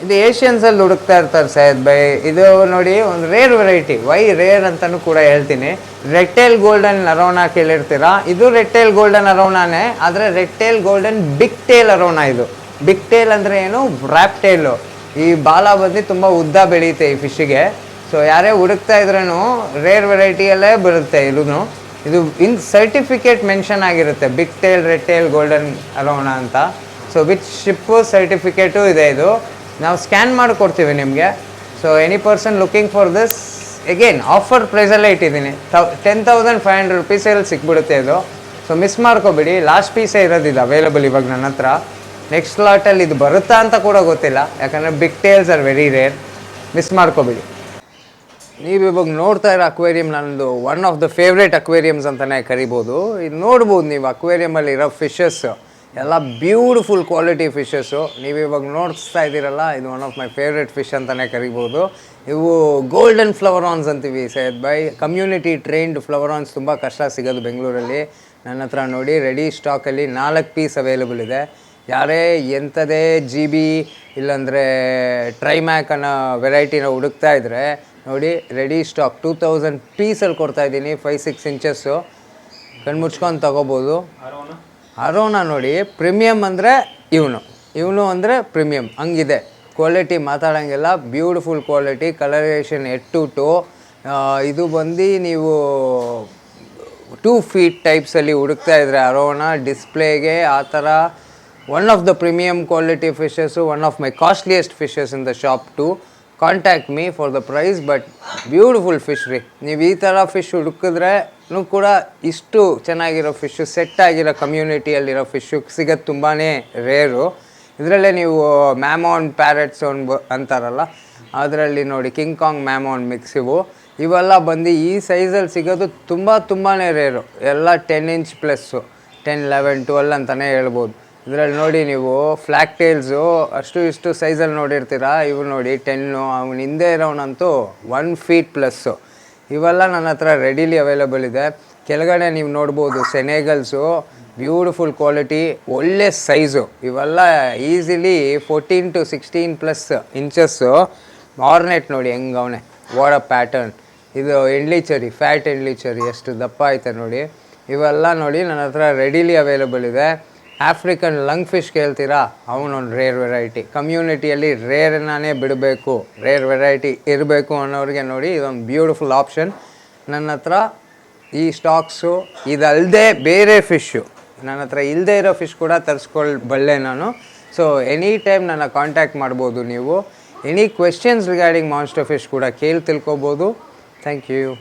ಇದು ಏಷ್ಯನ್ಸಲ್ಲಿ ಹುಡುಕ್ತಾ ಇರ್ತಾರೆ ಸೈಯದ್ ಬೈ ಇದು ನೋಡಿ ಒಂದು ರೇರ್ ವೆರೈಟಿ ವೈ ರೇರ್ ಅಂತಲೂ ಕೂಡ ಹೇಳ್ತೀನಿ. ರೆಟ್ಟೇಲ್ ಗೋಲ್ಡನ್ ಅರೋಣ ಕೇಳಿರ್ತೀರಾ? ಇದು ರೆಟ್ಟೇಲ್ ಗೋಲ್ಡನ್ ಅರೋಣಾನೇ ಆದರೆ red tail golden big tail arowana ಇದು. ಬಿಗ್ ಟೇಲ್ ಅಂದರೆ ಏನು? ರ್ಯಾಪ್ ಟೇಲು ಈ ಬಾಲ ಬಂದು ತುಂಬ ಉದ್ದ ಬೆಳೆಯುತ್ತೆ ಈ ಫಿಶ್ಗೆ ಸೊ ಯಾರೇ ಹುಡುಕ್ತಾ ಇದ್ರೂ ರೇರ್ ವೆರೈಟಿಯಲ್ಲೇ ಬರುತ್ತೆ ಇದೂ ಇದು ಇನ್ ಸರ್ಟಿಫಿಕೇಟ್ ಮೆನ್ಷನ್ ಆಗಿರುತ್ತೆ big tail red tail golden arowana ಅಂತ. ಸೊ ವಿತ್ ಶಿಪ್ಪು ಸರ್ಟಿಫಿಕೇಟು ಇದೆ ಇದು. ನಾವು ಸ್ಕ್ಯಾನ್ ಮಾಡಿಕೊಡ್ತೀವಿ ನಿಮಗೆ. So any person looking for this again offer ಪ್ರೈಸಲ್ಲೇ ಇಟ್ಟಿದ್ದೀನಿ. ತೌ ಟೆನ್ ತೌಸಂಡ್ ಫೈವ್ ಹಂಡ್ರೆಡ್ ರುಪೀಸಲ್ಲಿ ಸಿಕ್ಬಿಡುತ್ತೆ ಇದು. ಸೊ ಮಿಸ್ ಮಾಡ್ಕೋಬೇಡಿ. ಲಾಸ್ಟ್ ಪೀಸೇ ಇರೋದಿದೆ ಅವೈಲಬಲ್ ಇವಾಗ ನನ್ನ ಹತ್ರ. ನೆಕ್ಸ್ಟ್ ಲಾಟಲ್ಲಿ ಇದು ಬರುತ್ತಾ ಅಂತ ಕೂಡ ಗೊತ್ತಿಲ್ಲ. ಯಾಕಂದರೆ big tails are very rare miss ಮಾಡ್ಕೋಬೇಡಿ. ನೀವು ಇವಾಗ ನೋಡ್ತಾ ಇರೋ ಅಕ್ವೇರಿಯಂ ನನ್ನದು one of the favourite aquariums ಅಂತಲೇ ಕರಿಬೋದು. ಇದು ನೋಡ್ಬೋದು ನೀವು ಅಕ್ವೇರಿಯಮಲ್ಲಿ ಇರೋ ಫಿಶಸ್ ಎಲ್ಲ ಬ್ಯೂಟಿಫುಲ್ ಕ್ವಾಲಿಟಿ ಫಿಶಸ್ಸು ನೀವು ಇವಾಗ ನೋಡಿಸ್ತಾ ಇದ್ದೀರಲ್ಲ, ಇದು one of my favourite fish ಅಂತಲೇ ಕರಿಬೋದು. ಇವು ಗೋಲ್ಡನ್ ಫ್ಲವರಾನ್ಸ್ ಅಂತೀವಿ Syed bhai community trained flowerhorns ತುಂಬ ಕಷ್ಟ ಸಿಗೋದು ಬೆಂಗಳೂರಲ್ಲಿ. ನನ್ನ ಹತ್ರ ನೋಡಿ ರೆಡಿ ಸ್ಟಾಕಲ್ಲಿ ನಾಲ್ಕು ಪೀಸ್ ಅವೈಲೇಬಲ್ ಇದೆ. ಯಾರೇ ಎಂಥದೇ ಜಿ ಬಿ ಇಲ್ಲಾಂದರೆ ಟ್ರೈಮ್ಯಾಕ್ ಅನ್ನೋ ವೆರೈಟಿನ ಹುಡುಕ್ತಾ ಇದ್ದರೆ ನೋಡಿ ರೆಡಿ ಸ್ಟಾಕ್ ಟೂ ತೌಸಂಡ್ ಪೀಸಲ್ಲಿ ಕೊಡ್ತಾ ಇದ್ದೀನಿ ಫೈವ್ ಸಿಕ್ಸ್ ಇಂಚಸ್ಸು ಕಣ್ಮುಚ್ಕೊಂಡು ತಗೋಬೋದು. ಅರೋನ ನೋಡಿ ಪ್ರೀಮಿಯಮ್ ಅಂದರೆ ಇವನು. ಇವನು ಅಂದರೆ ಪ್ರೀಮಿಯಮ್ ಹಂಗಿದೆ. Quality ಮಾತಾಡೋಂಗಿಲ್ಲ beautiful quality colouration two two ಇದು ಬಂದು ನೀವು ಟೂ ಫೀಟ್ ಟೈಪ್ಸಲ್ಲಿ ಹುಡುಕ್ತಾ ಇದ್ರೆ ಅರೋಣ ಡಿಸ್ಪ್ಲೇಗೆ ಆ ಥರ one of the premium quality fishes one of my costliest fishes in the shop to contact me for the price but beautiful fish ರೀ. ನೀವು ಈ ಥರ ಫಿಶ್ ಹುಡುಕಿದ್ರೆ ಕೂಡ ಇಷ್ಟು ಚೆನ್ನಾಗಿರೋ ಫಿಶ್ಶು ಸೆಟ್ ಆಗಿರೋ ಕಮ್ಯುನಿಟಿಯಲ್ಲಿರೋ ಫಿಶ್ಶು ಸಿಗೋದು ತುಂಬಾ ರೇರು ಇದರಲ್ಲೇ ನೀವು ಮ್ಯಾಮೋನ್ ಪ್ಯಾರೆಟ್ಸ್ ಅನ್ಬ ಅಂತಾರಲ್ಲ, ಅದರಲ್ಲಿ ನೋಡಿ ಕಿಂಗ್ ಕಾಂಗ್ ಮ್ಯಾಮೋನ್ ಮಿಕ್ಸ್ ಇವು. ಇವೆಲ್ಲ ಬಂದು ಈ ಸೈಜಲ್ಲಿ ಸಿಗೋದು ತುಂಬ ತುಂಬಾ ರೇರು ಎಲ್ಲ ten inch plus ten eleven twelve ಅಂತಲೇ ಹೇಳ್ಬೋದು. ಇದರಲ್ಲಿ ನೋಡಿ ನೀವು ಫ್ಲ್ಯಾಕ್ ಟೇಲ್ಸು ಅಷ್ಟು ಇಷ್ಟು ಸೈಜಲ್ಲಿ ನೋಡಿರ್ತೀರಾ? ಇವು ನೋಡಿ ಟೆನ್ನು ಅವನ ಹಿಂದೆ ಇರೋನಂತೂ ಒನ್ ಫೀಟ್ ಪ್ಲಸ್ಸು ಇವೆಲ್ಲ ನನ್ನ ಹತ್ರ ರೆಡಿಲಿ ಅವೈಲೇಬಲ್ ಇದೆ. ಕೆಳಗಡೆ ನೀವು ನೋಡ್ಬೋದು ಸೆನೆಗಲ್ಸು ಬ್ಯೂಟಿಫುಲ್ ಕ್ವಾಲಿಟಿ ಒಳ್ಳೆ ಸೈಜು ಇವೆಲ್ಲ easily fourteen to sixteen plus inches ಮಾರ್ನೆಟ್ ನೋಡಿ ಹೆಂಗೆ ಅವನೆ. ಓಡ ಪ್ಯಾಟರ್ನ್ ಇದು ಎಂಡ್ಲಿಚರಿ ಫ್ಯಾಟ್ ಎಂಡ್ಲಿಚರಿ ಎಷ್ಟು ದಪ್ಪ ಐತೆ ನೋಡಿ. ಇವೆಲ್ಲ ನೋಡಿ ನನ್ನ ಹತ್ರ ರೆಡಿಲಿ ಅವೈಲೇಬಲ್ ಇದೆ. ಆಫ್ರಿಕನ್ ಲಂಗ್ ಫಿಶ್ ಕೇಳ್ತೀರಾ? ಅವನೊಂದು ರೇರ್ ವೆರೈಟಿ ಕಮ್ಯುನಿಟಿಯಲ್ಲಿ ರೇರನ್ನೇ ಬಿಡಬೇಕು ರೇರ್ ವೆರೈಟಿ ಇರಬೇಕು ಅನ್ನೋರಿಗೆ ನೋಡಿ ಇದೊಂದು ಬ್ಯೂಟಿಫುಲ್ ಆಪ್ಷನ್ ನನ್ನ ಹತ್ರ ಈ ಸ್ಟಾಕ್ಸು ಇದಲ್ಲದೆ ಬೇರೆ ಫಿಶ್ಶು ನನ್ನ ಹತ್ರ ಇಲ್ಲದೆ ಇರೋ ಫಿಶ್ ಕೂಡ ತರಿಸ್ಕೊಳ್ಬಲ್ಲೆ ನಾನು. ಸೊ ಎನಿ ಟೈಮ್ ನನ್ನ ಕಾಂಟ್ಯಾಕ್ಟ್ ಮಾಡ್ಬೋದು ನೀವು. Any questions regarding monster fish ಕೂಡ ಕೇಳಿ ತಿಳ್ಕೊಬೋದು. ಥ್ಯಾಂಕ್ ಯು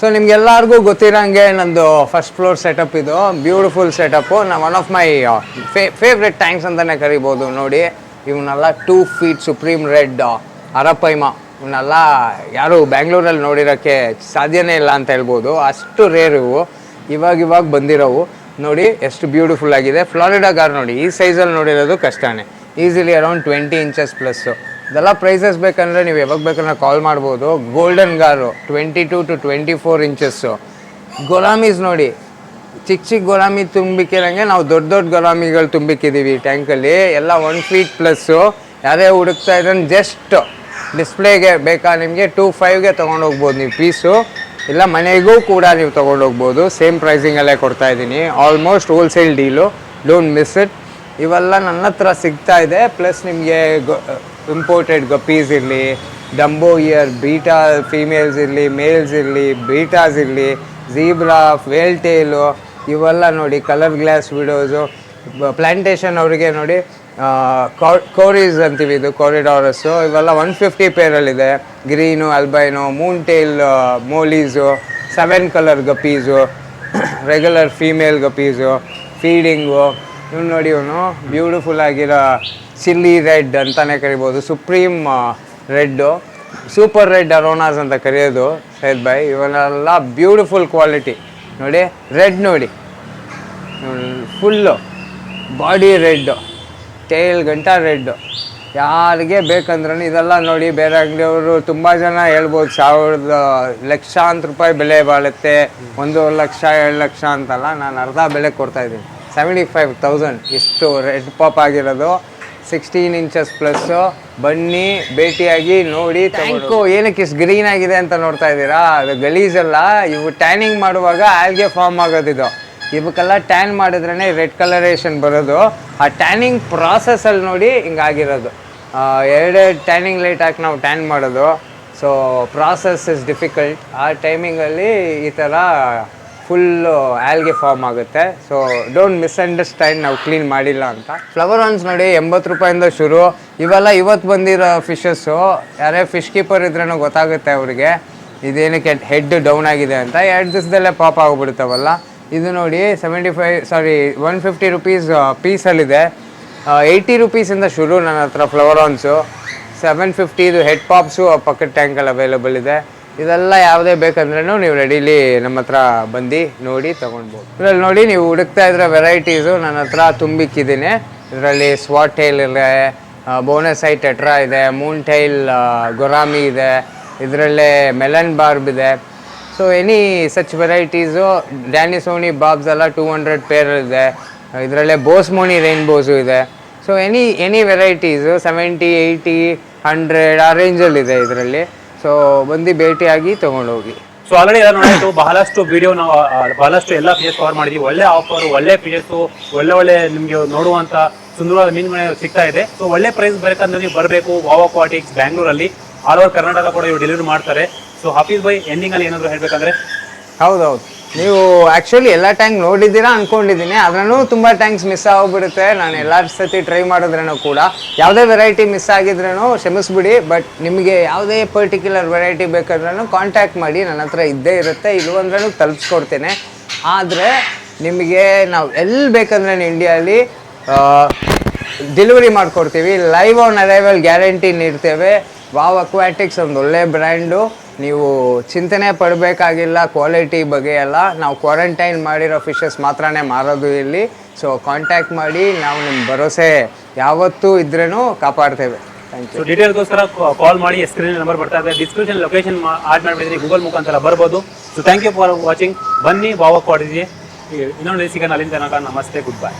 ಸೊ ನಿಮ್ಗೆಲ್ಲರಿಗೂ ಗೊತ್ತಿರೋಂಗೆ ನಂದು ಫಸ್ಟ್ ಫ್ಲೋರ್ ಸೆಟಪ್ ಇದು. ಬ್ಯೂಟಿಫುಲ್ ಸೆಟಪ್ಪು ನಾ ಒನ್ ಆಫ್ ಮೈ ಫೇ ಫೇವ್ರೆಟ್ ಟ್ಯಾಂಕ್ಸ್ ಅಂತಲೇ ಕರಿಬೋದು ನೋಡಿ. ಇವನ್ನೆಲ್ಲ two feet supreme red arapaima ಇವನ್ನೆಲ್ಲ ಯಾರು ಬ್ಯಾಂಗ್ಳೂರಲ್ಲಿ ನೋಡಿರೋಕ್ಕೆ ಸಾಧ್ಯನೇ ಇಲ್ಲ ಅಂತ ಹೇಳ್ಬೋದು. ಅಷ್ಟು ರೇರ್ ಇವು. ಇವಾಗ ಇವಾಗ ಬಂದಿರೋವು. ನೋಡಿ, ಎಷ್ಟು ಬ್ಯೂಟಿಫುಲ್ ಆಗಿದೆ. ಫ್ಲಾರಿಡಾ ಕಾರ್ ನೋಡಿ, ಈ ಸೈಜಲ್ಲಿ ನೋಡಿರೋದು ಕಷ್ಟನೇ. Easily around twenty inches plus ಇದೆಲ್ಲ ಪ್ರೈಸಸ್ ಬೇಕಂದರೆ ನೀವು ಯಾವಾಗ ಬೇಕಂದ್ರೆ ಕಾಲ್ ಮಾಡ್ಬೋದು. Golden gar twenty two to twenty four inches ಗೊಲಾಮೀಸ್ ನೋಡಿ. ಚಿಕ್ಕ ಚಿಕ್ಕ ಗೊಲಾಮಿ ತುಂಬಿಕ್ಕಿರಂಗೆ ನಾವು ದೊಡ್ಡ ದೊಡ್ಡ ಗೊಲಾಮಿಗಳು ತುಂಬಿಕ್ಕಿದ್ದೀವಿ ಟ್ಯಾಂಕಲ್ಲಿ ಎಲ್ಲ ಒನ್ ಫೀಟ್ ಪ್ಲಸ್ಸು ಯಾರೇ ಹುಡುಕ್ತಾ ಇದ್ರೆ ಜಸ್ಟ್ ಡಿಸ್ಪ್ಲೇಗೆ ಬೇಕಾ ನಿಮಗೆ ಟೂ ಫೈವ್ಗೆ ತೊಗೊಂಡೋಗ್ಬೋದು ನೀವು ಪೀಸು ಇಲ್ಲ ಮನೆಗೂ ಕೂಡ ನೀವು ತೊಗೊಂಡೋಗ್ಬೋದು ಸೇಮ್ ಪ್ರೈಸಿಂಗಲ್ಲೇ ಕೊಡ್ತಾ ಇದ್ದೀನಿ. Almost wholesale deal don't miss it ಇವೆಲ್ಲ ನನ್ನ ಹತ್ರ ಸಿಗ್ತಾ ಇದೆ. ಪ್ಲಸ್ ನಿಮಗೆ ಇಂಪೋರ್ಟೆಡ್ ಗಪ್ಪೀಸ್ ಇರಲಿ ಡಂಬೋ ಇಯರ್ ಬೀಟಾ ಫೀಮೇಲ್ಸ್ ಇರಲಿ ಮೇಲ್ಸ್ ಇರಲಿ ಬೀಟಾಸ್ ಇರಲಿ ಝೀಬ್ರಾ ವೇಲ್ ಟೇಲು ಇವೆಲ್ಲ ನೋಡಿ ಕಲರ್ ಗ್ಲಾಸ್ ವಿಡೋಸು ಪ್ಲ್ಯಾಂಟೇಷನ್ ಅವರಿಗೆ ನೋಡಿ ಕೋರೀಸ್ ಅಂತೀವಿ ಇದು ಕಾರಿಡಾರಸ್ಸು ಇವೆಲ್ಲ one fifty ಪೇರಲ್ಲಿದೆ green albino moon tail mollies seven colour guppies regular female guppies feeding ಇವ್ನು ನೋಡಿ ಇವನು ಬ್ಯೂಟಿಫುಲ್ ಆಗಿರೋ ಚಿಲ್ಲಿ ರೆಡ್ ಅಂತಲೇ ಕರಿಬೋದು. Supreme red super red arowanas ಅಂತ ಕರೆಯೋದು ಸೈದ್ ಬಾಯ್ ಇವನ್ನೆಲ್ಲ ಬ್ಯೂಟಿಫುಲ್ ಕ್ವಾಲಿಟಿ ನೋಡಿ ರೆಡ್ ನೋಡಿ. ಫುಲ್ಲು ಬಾಡಿ ರೆಡ್ಡು ಟೇಲ್ ಗಂಟ ರೆಡ್ಡು ಯಾರಿಗೆ ಬೇಕಂದ್ರೂ ಇದೆಲ್ಲ ನೋಡಿ, ಬೇರೆ ಅಂಗಡಿಯವರು ತುಂಬ ಜನ ಹೇಳ್ಬೋದು, ಸಾವಿರದ ಲಕ್ಷಾಂತರ ರೂಪಾಯಿ ಬೆಲೆ ಬಾಳುತ್ತೆ, ಒಂದು ಲಕ್ಷ ಎರಡು ಲಕ್ಷ ಅಂತಲ್ಲ, ನಾನು ಅರ್ಧ ಬೆಲೆ ಕೊಡ್ತಾಯಿದ್ದೀನಿ ಸೆವೆಂಟಿ ಫೈವ್ ತೌಸಂಡ್ ಇಷ್ಟು ರೆಡ್ ಪಾಪ್ ಆಗಿರೋದು. ಸಿಕ್ಸ್ಟೀನ್ ಇಂಚಸ್ ಪ್ಲಸ್ ಬನ್ನಿ ಭೇಟಿಯಾಗಿ ನೋಡಿ ಟ್ಯಾಂಕು ಏನಕ್ಕೆ ಇಷ್ಟು ಗ್ರೀನ್ ಆಗಿದೆ ಅಂತ ನೋಡ್ತಾ ಇದ್ದೀರಾ? ಅದು ಗಲೀಜಲ್ಲ ಇವು ಟ್ಯಾನಿಂಗ್ ಮಾಡುವಾಗ ಆಲ್ಗೆ ಫಾರ್ಮ್ ಆಗೋದಿದು. ಇವಕ್ಕೆಲ್ಲ ಟ್ಯಾನ್ ಮಾಡಿದ್ರೇ ರೆಡ್ ಕಲರೇಷನ್ ಬರೋದು. ಆ ಟ್ಯಾನಿಂಗ್ ಪ್ರಾಸೆಸಲ್ಲಿ ನೋಡಿ ಹಿಂಗಾಗಿರೋದು ಎರಡೆರಡು ಟ್ಯಾನಿಂಗ್ ಲೈಟ್ ಹಾಕಿ ನಾವು ಟ್ಯಾನ್ ಮಾಡೋದು. ಸೊ ಪ್ರಾಸೆಸ್ ಇಸ್ ಡಿಫಿಕಲ್ಟ್ ಆ ಟೈಮಿಂಗಲ್ಲಿ ಈ ಥರ ಫುಲ್ಲು ಆಲ್ಗೆ ಫಾರ್ಮ್ ಆಗುತ್ತೆ. ಸೊ ಡೋಂಟ್ ಮಿಸ್ಅಂಡರ್ಸ್ಟ್ಯಾಂಡ್ ನಾವು ಕ್ಲೀನ್ ಮಾಡಿಲ್ಲ ಅಂತ. ಫ್ಲವರ್ ಆನ್ಸ್ ನೋಡಿ ಎಂಬತ್ತು ರೂಪಾಯಿಂದ ಶುರು. ಇವೆಲ್ಲ ಇವತ್ತು ಬಂದಿರೋ ಫಿಶಸ್ಸು ಯಾರೇ ಫಿಶ್ ಕೀಪರ್ ಇದ್ರೂ ಗೊತ್ತಾಗುತ್ತೆ ಅವರಿಗೆ. ಇದೇನಕ್ಕೆ ಹೆಡ್ ಡೌನ್ ಆಗಿದೆ ಅಂತ. ಎರಡು ದಿವಸದಲ್ಲೇ ಪಾಪ್ ಆಗಿಬಿಡ್ತಾವಲ್ಲ. ಇದು ನೋಡಿ seventy five sorry one fifty rupees ಪೀಸಲ್ಲಿದೆ eighty ರುಪೀಸಿಂದ ಶುರು ನನ್ನ ಹತ್ರ ಫ್ಲವರ್ ಆನ್ಸು ಸೆವೆನ್ ಫಿಫ್ಟಿದು ಹೆಡ್ ಪಾಪ್ಸು ಪಕ್ಕದ ಟ್ಯಾಂಕಲ್ಲಿ ಅವೈಲೇಬಲ್ ಇದೆ. ಇದೆಲ್ಲ ಯಾವುದೇ ಬೇಕಂದ್ರೂ ನೀವು ರೆಡಿಲಿ ನಮ್ಮ ಹತ್ರ ಬಂದು ನೋಡಿ ತೊಗೊಳ್ಬೋದು. ಇದರಲ್ಲಿ ನೋಡಿ ನೀವು ಹುಡುಕ್ತಾ ಇದ್ರೆ ವೆರೈಟೀಸು ನನ್ನ ಹತ್ರ ತುಂಬಿಕ್ಕಿದ್ದೀನಿ. ಇದರಲ್ಲಿ ಸ್ವಾಟ್ ಟೈಲ್ ಇದೆ ಬೋನಸ್ ಐ ಟೆಟ್ರಾ ಇದೆ ಮೂನ್ ಟೈಲ್ ಗೊರಾಮಿ ಇದೆ, ಇದರಲ್ಲೇ ಮೆಲನ್ ಬಾರ್ಬ್ ಇದೆ. So any such varieties denison barbs ಎಲ್ಲ ಟೂ ಹಂಡ್ರೆಡ್ ಪೇರ್ ಇದೆ. ಇದರಲ್ಲೇ ಬೋಸ್ಮೋನಿ ರೈನ್ಬೋಸು ಇದೆ. So any any varieties seventy eighty hundred ಆ ರೇಂಜಲ್ಲಿದೆ ಇದರಲ್ಲಿ. ಸೊ ಬಂದು ಭೇಟಿಯಾಗಿ ತಗೊಂಡೋಗಿ. ಸೊ ಆಲ್ರೆಡಿ ಎಲ್ಲ ನೋಡಿತ್ತು ಬಹಳಷ್ಟು ವಿಡಿಯೋ ನಾವು ಆ, ಬಹಳಷ್ಟು ಎಲ್ಲ ಪ್ಲೇಸ್ ಕವರ್ ಮಾಡಿದ್ವಿ. ಒಳ್ಳೆ ಆಫರ್ ಒಳ್ಳೆ ಪ್ಲೇಸ್ ಒಳ್ಳೆ ಒಳ್ಳೆ ನಿಮಗೆ ನೋಡುವಂತ ಸುಂದರವಾದ ಮನೆ ಸಿಗ್ತಾ ಇದೆ. ಸೊ ಒಳ್ಳೆ ಪ್ರೈಸ್ ಬೇಕಂದ್ರೆ ನೀವು ಬರಬೇಕು. ವಾವಾ ಕ್ವಾಟಿಕ್ಸ್ ಬ್ಯಾಂಗ್ಳೂರಲ್ಲಿ ಆಲ್ ಓವರ್ ಕರ್ನಾಟಕ ಕೂಡ ಇವರು ಡೆಲಿವರಿ ಮಾಡ್ತಾರೆ. ಸೊ ಹಾಫೀಸ್ ಬೈ ಎಂಡಿಂಗ್ ಅಲ್ಲಿ ಏನಾದ್ರು ಹೇಳ್ಬೇಕಂದ್ರೆ? ಹೌದೌದು. ನೀವು ಆ್ಯಕ್ಚುಲಿ ಎಲ್ಲ ಟ್ಯಾಂಕ್ ನೋಡಿದ್ದೀರಾ ಅನ್ಕೊಂಡಿದ್ದೀನಿ. ಅದರಲ್ಲೂ ತುಂಬ ಟ್ಯಾಂಕ್ಸ್ ಮಿಸ್ ಆಗೋಗ್ಬಿಡುತ್ತೆ ನಾನು ಎಲ್ಲ ಸತಿ ಟ್ರೈ ಮಾಡಿದ್ರೂ ಕೂಡ. ಯಾವುದೇ ವೆರೈಟಿ ಮಿಸ್ ಆಗಿದ್ರೂ ಕ್ಷಮಿಸ್ಬಿಡಿ ಬಟ್ ನಿಮಗೆ ಯಾವುದೇ ಪರ್ಟಿಕ್ಯುಲರ್ ವೆರೈಟಿ ಬೇಕಾದ್ರೂ ಕಾಂಟ್ಯಾಕ್ಟ್ ಮಾಡಿ. ನನ್ನ ಹತ್ರ ಇದ್ದೇ ಇರುತ್ತೆ. ಇಲ್ವಂದ್ರೂ ತಲುಪಿಸ್ಕೊಡ್ತೇನೆ. ಆದರೆ ನಿಮಗೆ ನಾವು ಎಲ್ಲಿ ಬೇಕಂದ್ರೆ ಇಂಡಿಯಾಲಿ ಡೆಲಿವರಿ ಮಾಡಿಕೊಡ್ತೀವಿ. ಲೈವ್ ಆನ್ ಅರೈವಲ್ ಗ್ಯಾರಂಟಿ ನೀಡ್ತೇವೆ. ವಾವ್ ಅಕ್ವಾಟಿಕ್ಸ್ ಒಂದು ಒಳ್ಳೆ ಬ್ರ್ಯಾಂಡು ನೀವು ಚಿಂತನೆ ಪಡಬೇಕಾಗಿಲ್ಲ ಕ್ವಾಲಿಟಿ ಬಗ್ಗೆ ಎಲ್ಲ, ನಾವು ಕ್ವಾರಂಟೈನ್ ಮಾಡಿರೋ ಫಿಶಸ್ ಮಾತ್ರನೇ ಮಾರೋದು ಇಲ್ಲಿ. ಸೊ ಕಾಂಟ್ಯಾಕ್ಟ್ ಮಾಡಿ, ನಾವು ನಿಮ್ಮ ಭರೋಸೆ ಯಾವತ್ತೂ ಇದ್ರೂ ಕಾಪಾಡ್ತೇವೆ. ಥ್ಯಾಂಕ್ ಯು ಡೀಟೇಲ್ಗೋಸ್ಕರ ಕಾಲ್ ಮಾಡಿ ಸ್ಕ್ರೀನ್ ನಂಬರ್ ಬರ್ತಾ ಇದೆ. ಡಿಸ್ಕ್ರಿಪ್ಷನ್ ಲೊಕೇಶನ್ ಆಡ್ ಮಾಡಿಬಿಟ್ಟಿದ್ದೀನಿ ಗೂಗಲ್ ಮುಖಾಂತರ ಬರ್ಬೋದು. So thank you for watching ಬನ್ನಿ ವಾವಾ ಕೊಡಿದ್ವಿ ಇನ್ನೊಂದು ಸಿಗೋಣ, ಅಲ್ಲಿಂದ ತನಕ ನಮಸ್ತೆ ಗುಡ್ ಬೈ